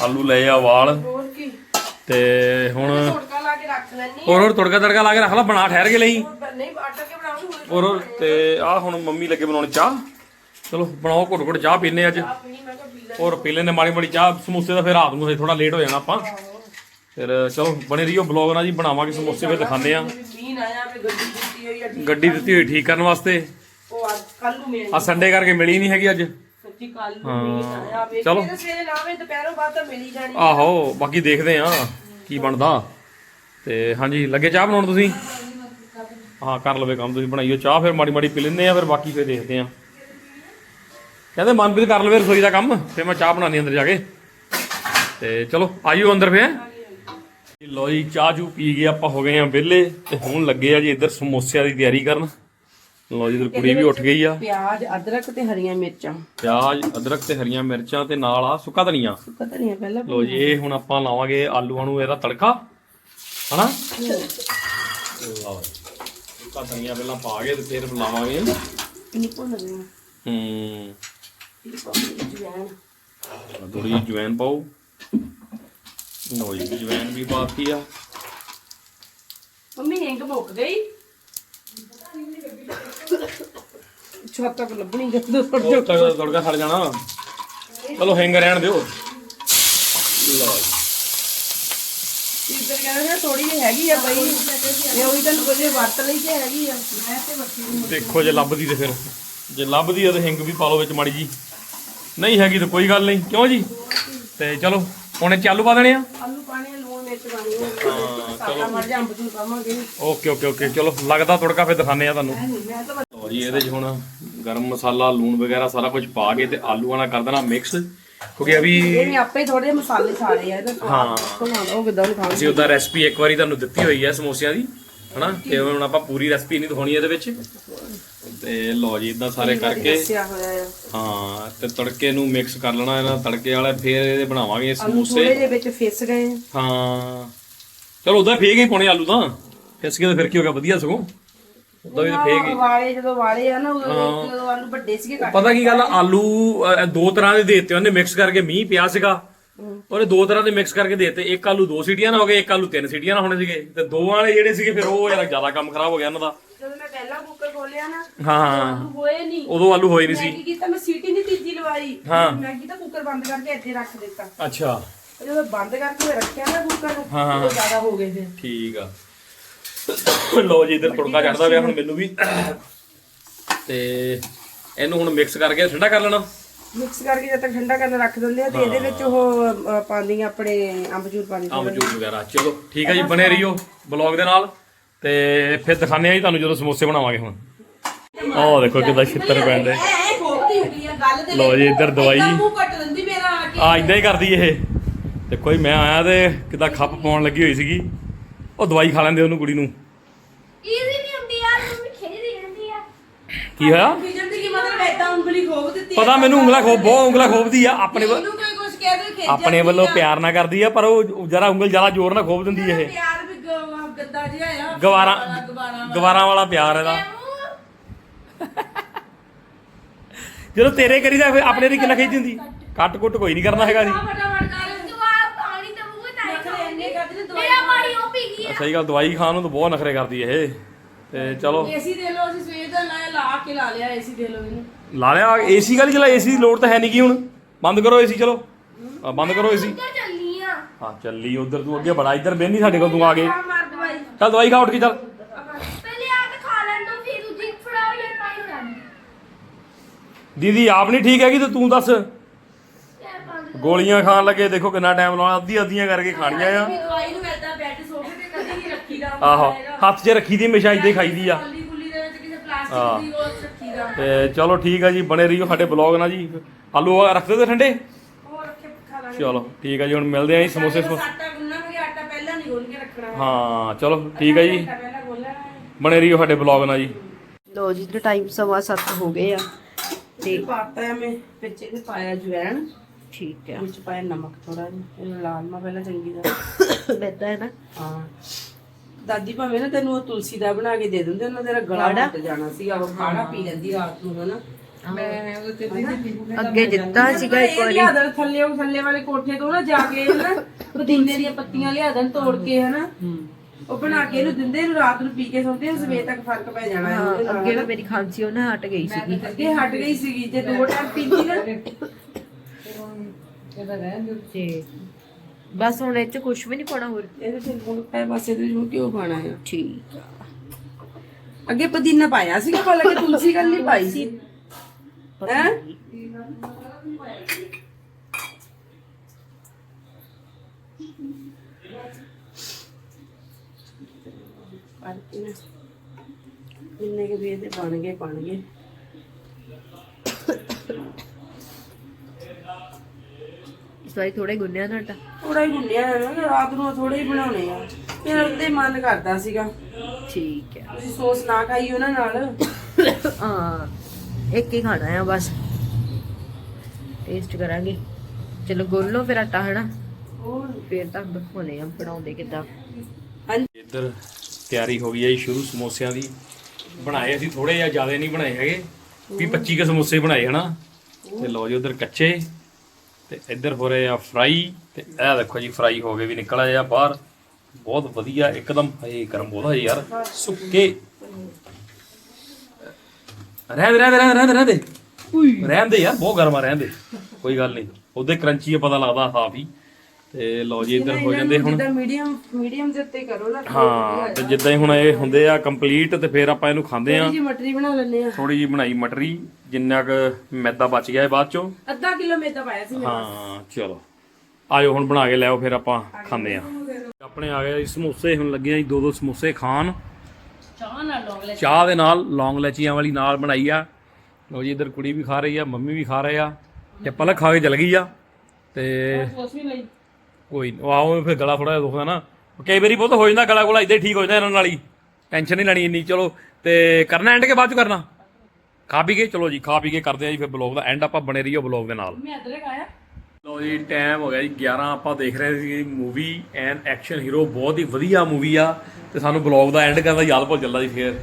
ਆਲੂ ਲਏ ਆ ਵਾਲ। ਹੋਰ ਕੀ? ਤੇ ਹੁਣ ਹੋਰ ਹੋਰ ਤੜਕਾ ਤੜਕਾ ਲਾ ਕੇ ਰੱਖ ਲਾ ਬਣਾ ਠਹਿਰ ਕੇ ਲਈ। ਨਹੀਂ ਆਟਾ ਕੇ ਬਣਾਉਂ ਹੋਰ ਹੋਰ ਤੇ ਆ ਹੁਣ ਮੰਮੀ ਲੱਗੇ ਬਣਾਉਣ ਚਾਹ। ਚਲੋ ਬਣਾਓ ਘੁੱਟ ਘੁੱਟ ਚਾਹ ਪੀਨੇ ਅੱਜ। ਹੋਰ ਪੀ ਲੈਨੇ ਮਾੜੀ ਮਾੜੀ ਚਾਹ। ਸਮੋਸੇ ਦਾ ਫਿਰ ਰਾਤ ਨੂੰ ਥੋੜਾ ਲੇਟ ਹੋ ਜਾਣਾ ਆਪਾਂ। ਫਿਰ ਚਲੋ ਬਣੇ ਰਹੀਓ ਬਲੌਗ ਨਾਲ ਜੀ ਬਣਾਵਾਂਗੇ ਸਮੋਸੇ ਫਿਰ ਦਿਖਾਉਂਦੇ ਆ ਗੱਡੀ ਦਿੱਤੀ ਹੋਈ ਠੀਕ ਕਰਨ ਵਾਸਤੇ। ਉਹ ਅੱਜ ਕੱਲ ਨੂੰ ਆ ਸੰਡੇ ਕਰਕੇ ਮਿਲੀ ਨਹੀਂ ਹੈਗੀ ਅੱਜ। ਸੱਚੀ ਕੱਲ ਨੂੰ ਮੀਨ ਆਇਆ। ਵੇਖ ਚਲੋ। ਕੇ ਸਵੇਰੇ ਲਾਵੇਂ ਦੁਪਹਿਰੋਂ ਬਾਅਦ ਤਾਂ ਮਿਲ ਹੀ ਜਾਣੀ ਆਹੋ ਬਾਕੀ ਦੇਖਦੇ ਆ ਕੀ ਬਣਦਾ। ਤੇ ਹਾਂਜੀ ਲੱਗੇ ਚਾਹ ਬਣਾਉਣ ਤੁਸੀਂ? ਹਾਂ ਕਰ ਲਵੇ ਕੰਮ ਤੁਸੀਂ ਬਣਾਈਓ ਚਾਹ ਫਿਰ ਮਾੜੀ ਮਾੜੀ ਪੀ ਲੈਂਦੇ ਆ ਫਿਰ ਬਾਕੀ ਫਿਰ ਦੇਖਦੇ ਆ ਕਹਿੰਦੇ ਮਨਪ੍ਰੀਤ ਕਰ ਲਵੇ ਰਸੋਈ ਦਾ ਕੰਮ ਫਿਰ ਮੈਂ ਚਾਹ ਬਣਾਉਣੀ ਅੰਦਰ ਜਾ ਕੇ। ਤੇ ਚਲੋ ਆਇਓ ਅੰਦਰ ਫਿਰ। ਲੋ ਜੀ ਚਾਹ ਚੂ ਪੀ ਗਏ ਆਪਾਂ ਹੋ ਗਏ ਆ ਵਿਹਲੇ ਤੇ ਹੁਣ ਲੱਗੇ ਆ ਜੀ ਇੱਧਰ ਸਮੋਸਿਆਂ ਦੀ ਤਿਆਰੀ ਕਰਨ। ਲੋ ਜੀ ਇੱਧਰ ਕੁੜੀ ਵੀ ਉੱਠ ਗਈ ਆ। ਪਿਆਜ਼ ਅਦਰਕ ਤੇ ਹਰੀਆਂ ਮਿਰਚਾਂ। ਪਿਆਜ਼ ਅਦਰਕ ਤੇ ਹਰੀਆਂ ਮਿਰਚਾਂ ਤੇ ਨਾਲ ਆ ਸੁੱਕਾ ਧਨੀਆ। ਸੁੱਕਾ ਧਨੀਆ ਪਹਿਲਾਂ ਲੋ ਜੀ ਇਹ ਹੁਣ ਆਪਾਂ ਲਾਵਾਂਗੇ ਆਲੂਆਂ ਨੂੰ ਇਹਦਾ ਤੜਕਾ। ਹਨਾ? ਲਓ ਜੀ ਸੁੱਕਾ ਧਨੀਆ ਪਹਿਲਾਂ ਪਾ ਕੇ ਤੇ ਫਿਰ ਲਾਵਾਂਗੇ। ਨਹੀਂ ਭੁੰਨ ਦੇਣਾ ਹੂੰ। ਥੋੜੀ ਜਵੈਨ ਪਾਓ। ਲੋ ਜੀ ਜਵੈਨ ਵੀ ਪਾਤੀ ਆ। ਮੰਮੀ ਹਿੰਗ ਮੁੱਕ ਗਈ। ਛੱਤ ਤੱਕ ਲੱਭਣੀ ਜਦੋਂ ਉਹ ਤੱਕ ਤੜਕਾ ਖੜ ਜਾਣਾ। ਚਲੋ ਹਿੰਗ ਰਹਿਣ ਦਿਓ। ਲਓ ਜੀ। ਇੱਧਰ ਕਹਿੰਦੇ ਥੋੜੀ ਜਿਹੀ ਹੈਗੀ ਆ ਬਈ। ਇਹ ਉਹੀ ਤਾਂ ਕੋਈ ਵਰਤ ਲਈ ਤੇ ਹੈਗੀ ਆ। ਮੈਂ ਤੇ ਬੱਤੀ ਨੂੰ ਦੇਖੋ ਜੇ ਲੱਭਦੀ ਤੇ ਫਿਰ। ਜੇ ਲੱਭਦੀ ਆ ਤੇ ਹਿੰਗ ਵੀ ਪਾ ਲਓ ਵਿੱਚ ਮਾੜੀ ਜੀ। ਨਹੀਂ ਹੈਗੀ ਤਾਂ ਕੋਈ ਗੱਲ ਨਹੀਂ। ਕਿਉਂ ਜੀ? ਤੇ ਚਲੋ ਹੁਣ ਇਹ 'ਚ ਆਲੂ ਪਾ ਦੇਣੇ ਆ? ਆਲੂ ਪਾਣੇ ਲੂਣ ਮਿਰਚ ਪਾਣੀ ਸਾਡਾ ਮਰ ਜਾ ਅੰਬ ਜੂ ਪਾਵਾਂਗੇ। Okay okay okay. ਚਲੋ ਲੱਗਦਾ ਤੜਕਾ ਫਿਰ ਦਿਖਾਣੇ ਆ ਤੁਹਾਨੂੰ। ਮੈਂ ਤਾਂ ਲਓ ਜੀ ਇਹਦੇ 'ਚ ਹੁਣ ਗਰਮ ਮਸਾਲਾ ਲੂਣ ਵਗੈਰਾ ਸਾਰਾ ਕੁਝ ਪਾ ਕੇ ਤੇ ਆਲੂਆਂ ਨਾਲ ਕਰ ਦੇਣਾ ਮਿਕਸ। ਕਿਉਂਕਿ ਅਭੀ ਇਹਨੇ ਆਪੇ ਥੋੜੇ ਮਸਾਲੇ ਸਾੜੇ ਆ ਇਹਦੇ ਹਾਂ। ਬਣਾ ਲਓ ਕਿਦਾਂ ਖਾਣ ਅਸੀਂ ਉਹਦਾ ਰੈਸਪੀ ਇੱਕ ਵਾਰੀ ਤੁਹਾਨੂੰ ਦਿੱਤੀ ਹੋਈ ਹੈ ਸਮੋਸਿਆਂ ਦੀ ਹਨਾ? ਤੇ ਹੁਣ ਆਪਾਂ ਪੂਰੀ ਰੈਸਪੀ ਨਹੀਂ ਦਿਖਾਉਣੀ ਇਹਦੇ ਵਿੱਚ। ਤੇ ਲਓ ਜੀ ਇਦਾਂ ਸਾਰੇ ਕਰਕੇ। ਦੱਸਿਆ ਹੋਇਆ ਆ। ਹਾਂ ਤੇ ਤੜਕੇ ਨੂੰ ਮਿਕਸ ਕਰ ਲੈਣਾ ਇਹਨਾਂ ਤੜਕੇ ਵਾਲੇ ਫਿਰ ਇਹਦੇ ਬਣਾਵਾਂਗੇ ਆਲੂ ਸਮੋਸੇ। ਥੋੜੇ ਜਿਹੇ ਵਿੱਚ ਫਿਸ ਗਏ। ਹਾਂ। ਚਲੋ ਉਦਾਂ ਫੇਕ ਹੀ ਪਾਉਣੇ ਆਲੂ ਤਾਂ। ਫਿਸ ਕੇ ਤਾਂ ਫਿਰ ਕੀ ਹੋ ਗਿਆ? ਵਧੀਆ ਸਗੋਂ। ਉਦਾਂ ਵੀ ਤਾਂ ਫੇਕ ਹੀ ਵਾਲੇ ਜਦੋਂ ਵਾਲੇ ਆ ਨਾ ਉਦੋਂ ਜਦੋਂ ਆਲੂ ਵੱਡੇ ਸੀਗੇ ਕੱਟ ਪਤਾ ਕੀ ਗੱਲ ਆ, ਆਲੂ ਅਹ, ਦੋ ਤਰ੍ਹਾਂ ਦੇ ਦੇਤੇ ਉਹਨੇ ਮਿਕਸ ਕਰਕੇ ਮੀਂਹ ਪਿਆ ਸੀਗਾ। ਉਹਨੇ ਦੋ ਤਰ੍ਹਾਂ ਦੇ ਮਿਕਸ ਕਰਕੇ ਦੇਤੇ। ਇੱਕ ਆਲੂ ਦੋ ਸੀਟੀਆਂ ਨਾਲ ਹੋ ਗਏ ਇੱਕ ਆਲੂ ਤਿੰਨ ਸੀਟੀਆਂ ਨਾਲ ਹੋਣੇ ਸੀਗੇ। ਤੇ ਦੋ ਵਾਲੇ ਜਿਹੜੇ ਸੀਗੇ ਫਿਰ ਉਹ ਯਾਰ ਜ਼ਿਆਦਾ ਕੰਮ ਖਰਾਬ ਹੋ ਗਿਆ ਇਹਨਾਂ ਦਾ। ਜਦੋਂ ਮੈਂ ਪਹਿਲਾਂ ਕੁੱਕਰ ਖੋਲਿਆ ਨਾ ਹਾਂ। ਆਲੂ ਹੋਏ ਨਹੀਂ। ਉਦੋਂ ਆਲੂ ਹੋਏ ਨਹੀਂ ਮੈਂ ਸੀ। ਕੀ ਕੀਤਾ ਮੈਂ ਸੀਟੀ ਨਹੀਂ ਤੀਜੀ ਲਵਾਈ। ਹਾਂ। ਮੈਂ ਕੀਤਾ ਕੁੱਕਰ ਬੰਦ ਕਰਕੇ ਇੱਥੇ ਰੱਖ ਦਿੱਤਾ। ਅੱਛਾ। ਉਹ ਜਦੋਂ ਬੰਦ ਕਰਕੇ ਮੈਂ ਰੱਖਿਆ ਨਾ ਕੁੱਕਰ ਹਾਂ, ਹਾਂ। ਉਹ ਜ਼ਿਆਦਾ ਹੋ ਗਏ ਫਿਰ। ਠੀਕ ਆ। ਲੋ ਜੀ ਇਧਰ ਤੁੜਕਾ ਚੜਦਾ ਪਿਆ ਹੁਣ ਮੈਨੂੰ ਵੀ। ਤੇ ਇਹਨੂੰ ਹੁਣ ਮਿਕਸ ਕਰਕੇ ਠੰਡਾ ਕਰ ਲੈਣਾ। ਮਿਕਸ ਕਰਕੇ ਜਦ ਤੱਕ ਠੰਡਾ ਕਰਨ ਰੱਖ ਦਿੰਦੇ ਆ ਤੇ ਇਹਦੇ ਵਿੱਚ ਉਹ ਪਾਉਂਦੀਆਂ ਆਪਣੇ ਅੰਬਚੂਰ ਪਾਣੀ ਆਮ ਜੂਸ ਵਗੈਰਾ ਚਲੋ ਠੀਕ ਆ ਜੀ ਬਣੇ ਰਹੀਓ ਬਲੌਗ ਦੇ ਨਾਲ। ਤੇ ਫਿਰ ਦਿਖਾਣੇ ਆ ਜੀ ਤੁਹਾਨੂੰ ਜਦੋਂ ਸਮੋਸੇ ਬਣਾਵਾਂਗੇ ਹੁਣ। ਆਹ ਦੇਖੋ ਕਿਦਾਂ ਛਿੱਤਰ ਪੈਂਦੇ ਲੋ ਜੀ ਇੱਧਰ ਦਵਾਈ। ਮੂੰਹ ਕੱਟ ਦਿੰਦੀ ਮੇਰਾ ਆ ਇਦਾਂ ਹੀ ਕਰਦੀ ਇਹ। ਤੇ ਕੋਈ ਮੈਂ ਆਇਆ ਤੇ ਕਿਦਾਂ ਖੱਪ ਪਾਉਣ ਲੱਗੀ ਹੋਈ ਸੀਗੀ। ਉਹ ਦਵਾਈ ਖਾ ਲੈਂਦੇ ਉਹਨੂੰ ਕੁੜੀ ਨੂੰ। ਈਜ਼ੀ ਨਹੀਂ ਹੁੰਦੀ ਯਾਰ ਮੰਮੀ ਖੇਡਦੀ ਰਹਿੰਦੀ ਆ। ਕੀ ਹੋਇਆ? ਖਿਜਣ ਦੀ ਕੀ ਮਤਲਬ ਐਦਾਂ ਉਂਗਲੀ ਖੋਪ ਦਿੱਤੀ ਪਤਾ ਮੈਨੂੰ ਉਂਗਲਾ ਖੋਬ ਬਹੁਤ ਉਂਗਲਾ ਖੋਬਦੀ ਆ। ਆਪਣੇ ਵੱਲ- ਇਹਨੂੰ ਕੋਈ ਕੁਝ ਕਹਿ ਦੇ ਖਿਜ ਆਪਣੇ ਵੱਲੋਂ ਪਿਆਰ ਨਾ ਕਰਦੀ ਆ ਪਰ ਉਹ ਜਰਾ ਉਂਗਲ ਜ਼ਿਆਦਾ ਜ਼ੋਰ ਨਾਲ ਖੋਬ ਦਿੰਦੀ ਇਹ। ਪਿਆਰ ਵੀ ਗ- ਗੱਦਾ ਜਿਹਾ ਆ ਗਵਾਰਾਂ ਗਵਾਰਾਂ ਗਵਾਰਾਂ ਵਾਲਾ ਪਿਆਰ ਇਹਦਾ। *laughs* ਜਦੋਂ ਤੇਰੇ ਕਰੀਦਾ ਫਿਰ ਆਪਣੇ ਦੀ ਕਿੰਨਾ ਖਿੱਚ ਹੁੰਦੀ? ਕੱਟ। ਕੁੱਟ ਕੋਈ ਨਹੀਂ ਕਰਨਾ ਹੈਗਾ ਜੀ। ਫਟਾਫਟ ਕਰ ਤੂੰ ਆ ਪਾਣੀ ਤਾਂ ਮੂੰਹ ਤੇ ਨਖਰੇ ਇੰਨੇ ਕਰਦੇ ਨੇ ਦਵਾਈ ਮੇਰਾ ਪਾਣੀ ਉਹ ਪੀ ਗਈ ਸਹੀ ਗੱਲ ਦਵਾਈ ਖਾਣ ਨੂੰ ਤਾਂ ਬਹੁਤ ਨਖਰੇ ਕਰਦੀ ਇਹ। ਤੇ ਚਲੋ। ਏਸੀ ਦੇ ਲਓ ਅਸੀਂ ਸਵੇਰ ਦਾ ਲਾਇਆ ਲਾ ਕੇ ਲਾ ਲਿਆ ਏਸੀ ਦੇ ਲਓ ਇਹਨੂੰ। ਲਾ ਲਿਆ ਏਸੀ ਗੱਲ ਚਲਾ ਏਸੀ ਦੀ ਲੋੜ ਤਾਂ ਹੈ ਨਹੀਂ ਕੀ ਹੁਣ? ਬੰਦ ਕਰੋ ਏਸੀ ਚਲੋ। ਆ, ਬੰਦ ਕਰੋ ਏਸੀ ਉੱਧਰ ਚੱਲੀ ਆ। ਹਾਂ ਚੱਲੀ ਉਧਰ ਤੂੰ ਅੱਗੇ ਬੜਾ ਇੱਧਰ ਬਹਿਨੀ ਸਾਡੇ ਕੋਲ ਤੂੰ ਆ ਕੇ। ਮਾਰ ਦਵਾਈ। ਚੱਲ ਦਵਾਈ ਖਾ ਉੱਠ ਕੇ ਚੱਲ। ਪਹਿਲੇ ਆ ਕੇ ਖਾ ਲੈਣ ਦੋ ਫਿਰ ਦੂਜੀ ਫੜਾਓ ਯਾਰ ਪਾਣੀ ਕਰ ਦੀਦੀ ਆਪ ਨਹੀਂ ਠੀਕ ਹੈਗੀ ਤੇ ਤੂੰ ਦੱਸ। ਗੋਲੀਆਂ ਖਾਣ ਲੱਗੇ ਦੇਖੋ ਕਿੰਨਾ ਟਾਈਮ ਲਾਉਣਾ ਅੱਧੀ ਅੱਧੀਆਂ ਕਰਕੇ ਖਾਣੀਆਂ ਆ। ਵੀ ਦਵਾਈ ਨੂੰ ਏਦਾਂ ਬੈੱਡ ਸੋਫੇ ਤੇ ਕਦੀ ਨਹੀਂ ਰੱਖੀਦਾ ਆਹੋ ਹੱਥ 'ਚ ਰੱਖੀ ਦੀ ਹਮੇਸ਼ਾ ਇਦਾਂ ਹੀ ਖਾਈਦੀ ਆ। ਗੁੱਲੀ ਗੁੱਲੀ ਦੇ ਵਿੱਚ ਕਿਸੇ ਹਾਂ। ਪਲਾਸਟਿਕ ਦੀ ਉਹ 'ਚ ਰੱਖੀਦਾ ਤੇ ਚਲੋ ਠੀਕ ਆ ਜੀ ਬਣੇ ਰਹੀਓ ਸਾਡੇ ਬਲੌਗ ਨਾਲ ਜੀ। ਆਲੂ ਆ ਰੱਖਦੇ ਤੇ ਠੰਡੇ। ਹੋਰ ਰੱਖੇ ਖਾ ਲਾਂਗੇ ਚਲੋ ਠੀਕ ਆ ਜੀ ਹੁਣ ਮਿਲਦੇ ਆ ਜੀ ਸਮੋਸੇ ਸਮੋਸੇ ਆਟਾ ਗੁੰਨਾਂਗੇ ਆਟਾ ਪਹਿਲਾਂ ਨਹੀਂ ਗੁੰਨ ਕੇ ਰੱਖਣਾ ਹਾਂ ਚਲੋ ਠੀਕ ਆ ਜੀ। ਆਟਾ ਪਹਿਲਾਂ ਗੁੰਨ ਲੈਣਾ ਹੈ। ਬਣੇ ਰਹੀਓ ਸਾਡੇ ਬਲੌਗ ਨਾਲ ਜੀ। ਲੋ ਜੀ ਤੇ ਟਾਈਮ ਸਵਾ 7 ਹੋ ਗਏ ਆ। ਤੇ ਪਾਤਾ ਹੈ ਮੈਂ ਵਿੱਚ ਇਹਦੇ ਪਾਇਆ ਜਵੈਣ। ਠੀਕ ਹੈ ਵਿੱਚ ਪਾਇਆ ਨਮਕ ਥੋੜਾ ਜਿਹਾ ਇਹਨੂੰ ਲਾਲ ਮਾ ਪਹਿਲਾਂ ਚੰਗੀ ਤਰ੍ਹਾਂ। *coughs* ਬੈਠਾ ਹੈ ਨਾ। ਹਾਂ। ਦਾਦੀ ਭਾਵੇਂ ਨਾ ਤੈਨੂੰ ਉਹ ਤੁਲਸੀ ਦਾ ਬਣਾ ਕੇ ਦੇ ਦਿੰਦੇ ਉਹਨਾਂ ਤੇਰਾ ਗਲਾ ਘੁੱਟ ਜਾਣਾ ਸੀਗਾ ਉਹ ਖਾਣਾ ਪੀ ਲੈਂਦੀ ਰਾਤ ਨੂੰ ਹਨਾ? ਮੈਂ ਉਹ ਤੇ ਅੱਗੇ ਦਿੱਤਾ ਸੀਗਾ ਇੱਕ ਵਾਰੀ। ਲਿਆ ਦੇਣ ਥੱਲੇ ਉਹ ਥੱਲੇ ਵਾਲੇ ਕੋਠੇ ਤੋਂ ਨਾ ਜਾ ਕੇ ਨਾ ਪੁਦੀਨੇ ਦੀਆਂ ਪੱਤੀਆਂ ਲਿਆ ਦੇਣ ਤੋੜ ਕੇ ਹਨਾ? ਉਹ ਬਣਾ ਕੇ ਇਹਨੂੰ ਦਿੰਦੇ ਇਹਨੂੰ ਰਾਤ ਨੂੰ ਪੀ ਕੇ ਸੌਂਦੇ ਆ, ਸਵੇਰ ਤੱਕ ਫ਼ਰਕ ਪੈ ਜਾਣਾ ਅੱਗੇ ਨਾ ਮੇਰੀ ਖਾਂਸੀ ਉਹ ਨਾ ਹਟ ਗਈ ਸੀਗੀ। ਅੱਗੇ ਹਟ ਗਈ ਸੀਗੀ ਜੇ ਦੋ ਟਾਈਮ ਪੀਂਦੀ ਨਾ। ਤੇ ਬਸ ਹੁਣ ਇਹ ਚ ਕੁਝ ਵੀ ਨਹੀਂ ਪਾਉਣਾ ਹੋਰ। ਇਹਦੇ ਚ ਲੂਣ ਪਾਇਆ ਬਸ ਇਹਦੇ ਵਿੱਚ ਕਿਉਂ ਪਾਣਾ ਆ? ਠੀਕ ਆ। ਅੱਗੇ ਪੁਦੀਨਾ ਪਾਇਆ ਸੀਗਾ ਪਰ ਲੱਗੇ ਤੁਲਸੀ ਗੱਲ ਨਹੀਂ ਪਾਈ ਸੀ। ਹੈ? ਕਿੰਨੇ ਕੇ ਵੀ ਇਹਦੇ ਬਣ ਗਏ ਬਣ ਗਏ। ਇਸ ਵਾਰੀ ਥੋੜੇ ਗੁੰਨਿਆ ਨਾ ਆਟਾ? ਥੋੜਾ ਹੀ ਗੁੰਨਿਆ ਹੈ ਨਾ ਰਾਤ ਨੂੰ ਥੋੜੇ ਹੀ ਬਣਾਉਣੇ ਆ। ਮੇਰਾ ਉੱਤੇ ਮਨ ਕਰਦਾ ਸੀਗਾ। ਠੀਕ ਹੈ। ਤੁਸੀਂ ਸੌਸ ਨਾ ਖਾਈ ਉਹਨਾਂ ਨਾਲ। ਹਾਂ ਇੱਕ ਹੀ ਖਾਣਾ ਆ ਬਸ। ਟੇਸਟ ਕਰਾਂਗੇ। ਚਲੋ ਗੁੰਨ ਲਓ ਫਿਰ ਆਟਾ ਹਨਾ? ਹੋਰ? ਫਿਰ ਤਾਂ ਦਿਖਾਉਣੇ ਆ ਬਣਾਉਂਦੇ ਕਿੱਦਾਂ? ਇੱਧਰ ਤਿਆਰੀ ਹੋ ਗਈ ਹੈ ਜੀ ਸ਼ੁਰੂ ਸਮੋਸਿਆਂ ਦੀ। ਬਣਾਏ ਅਸੀਂ ਥੋੜੇ ਜਿਹਾ ਜ਼ਿਆਦਾ ਨਹੀਂ ਬਣਾਏ ਹੈਗੇ। 20 25 ਕੇ ਸਮੋਸੇ ਬਣਾਏ ਹਨਾ? ਤੇ ਲਓ ਜੀ ਉਧਰ ਕੱਚੇ। ਤੇ ਇੱਧਰ ਹੋ ਰਹੇ ਆ ਫਰਾਈ ਤੇ ਇਹ ਦੇਖੋ ਜੀ ਫਰਾਈ ਹੋ ਗਏ ਵੀ ਨਿਕਲ ਆਏ ਆ ਬਾਹਰ। ਬਹੁਤ ਵਧੀਆ ਇੱਕਦਮ ਇਹ ਗਰਮ ਬਹੁਤਾ ਯਾਰ ਸੁੱਕੇ। ਰਹਿ ਦੇ ਰਹਿ ਦੇ ਰਹਿ ਦੇ ਰਹਿ ਦੇ ਰਹਿਣ ਦੇ। ਯਾਰ ਬਹੁਤ ਗਰਮ ਆ ਰਹਿਣ ਦੇ। ਕੋਈ ਗੱਲ ਨਹੀਂ। ਉਹਦੇ ਕਰੰਚੀ ਆ ਪਤਾ ਲੱਗਦਾ ਹਾਫ ਹੀ। ਤੇ ਲਓ ਜੀ ਇੱਧਰ ਹੋ ਜਾਂਦੇ ਹੁਣ। ਜਿੱਦਾਂ ਮੀਡੀਅਮ ਮੀਡੀਅਮ ਦੇ ਉੱਤੇ ਕਰੋ ਨਾ ਹਾਂ ਤੇ ਜਿੱਦਾਂ ਹੀ ਹੁਣ ਇਹ ਹੁੰਦੇ ਆ ਕੰਪਲੀਟ ਤੇ ਫਿਰ ਆਪਾਂ ਇਹਨੂੰ ਖਾਂਦੇ ਆ ਜੀ ਮਟਰੀ ਬਣਾ ਲੈਣੇ ਆ ਥੋੜੀ ਜੀ ਬਣਾਈ ਮਟਰੀ ਜਿੰਨਾ ਕੁ ਮੈਦਾ ਬਚ ਗਿਆ ਇਹ ਬਾਅਦ ਚੋਂ। ਅੱਧਾ ਕਿਲੋ ਮੈਦਾ ਪਾਇਆ ਸੀ ਮੈਂ ਹਾਂ ਚਲੋ। ਆਇਓ ਹੁਣ ਬਣਾ ਕੇ ਲਿਆਓ ਫਿਰ ਆਪਾਂ ਖਾਂਦੇ ਆ ਆਪਣੇ ਆ ਗਏ ਜੀ ਸਮੋਸੇ ਹੁਣ ਲੱਗੇ ਆ ਜੀ ਦੋ ਦੋ ਸਮੋਸੇ ਖਾਣ। ਚਾਹ ਨਾਲ ਲੌਂਗ ਲੈ ਚਾਹ ਦੇ ਨਾਲ ਲੌਂਗ ਲੈਚੀਆਂ ਵਾਲੀ ਨਾਲ ਬਣਾਈ ਆ। ਲੋ ਜੀ ਇੱਧਰ ਕੁੜੀ ਵੀ ਖਾ ਰਹੀ ਆ ਮੰਮੀ ਵੀ ਖਾ ਰਹੇ ਆ। ਤੇ ਪਲਕ ਖਾ ਕੇ ਚਲ ਗਈ ਆ। ਤੇ ਸੋਸ ਵੀ ਲਈ ਕੋਈ ਆਓ ਫਿਰ ਗਲਾ ਥੋੜਾ ਜਿਹਾ ਦੁਖਦਾ ਨਾ। ਕਈ ਵਾਰੀ ਬਹੁਤ ਹੋ ਜਾਂਦਾ ਗਲਾ ਕੋਲਾ ਇਦਾਂ ਠੀਕ ਹੋ ਜਾਂਦਾ ਇਹਨਾਂ ਨਾਲ ਹੀ। ਟੈਨਸ਼ਨ ਨਹੀਂ ਲੈਣੀ ਇੰਨੀ ਚਲੋ। ਤੇ ਕਰਨਾ ਐਂਡ ਕੇ ਬਾਅਦ ਚ ਕਰਨਾ? ਖਾ ਪੀ ਕੇ? ਚਲੋ ਜੀ ਖਾ ਪੀ ਕੇ ਕਰਦੇ ਆ ਜੀ ਫਿਰ ਬਲੌਗ ਦਾ। ਐਂਡ ਆਪਾਂ ਬਣੇ ਰਹੀਓ ਬਲੌਗ ਦੇ ਨਾਲ। ਮੈਂ ਅਦਰਕ ਆਇਆ। ਲੋ ਜੀ ਟਾਈਮ ਹੋ ਗਿਆ ਜੀ 11 ਆਪਾਂ ਦੇਖ ਰਹੇ ਸੀ ਮੂਵੀ ਐਨ ਐਕਸ਼ਨ ਹੀਰੋ ਬਹੁਤ ਹੀ ਵਧੀਆ ਮੂਵੀ ਆ। ਤੇ ਸਾਨੂੰ ਬਲੌਗ ਦਾ ਐਂਡ ਕਰਨ ਦਾ ਯਾਦ ਭੁੱਲ ਜਾਂਦਾ ਜੀ ਫੇਰ।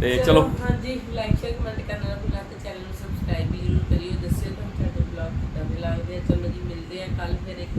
ਤੇ ਚਲੋ ਹਾਂਜੀ ਲਾਈਕ ਸ਼ੇਅਰ ਕਮੈਂਟ ਕਰਨਾ ਨਾ ਭੁੱਲਣਾ ਤੇ ਚੈਨਲ ਨੂੰ ਸਬਸਕ੍ਰਾਈਬ ਵੀ ਜ਼ਰੂਰ ਕਰਿਓ ਦੱਸਿਓ ਤੁਹਾਨੂੰ ਸਾਡੇ ਬਲੌਗ ਕਿੱਦਾਂ ਦੇ ਲੱਗਦੇ ਆ ਚਲੋ ਜੀ ਮਿਲਦੇ ਆ ਕੱਲ ਫਿਰ ਇੱਕ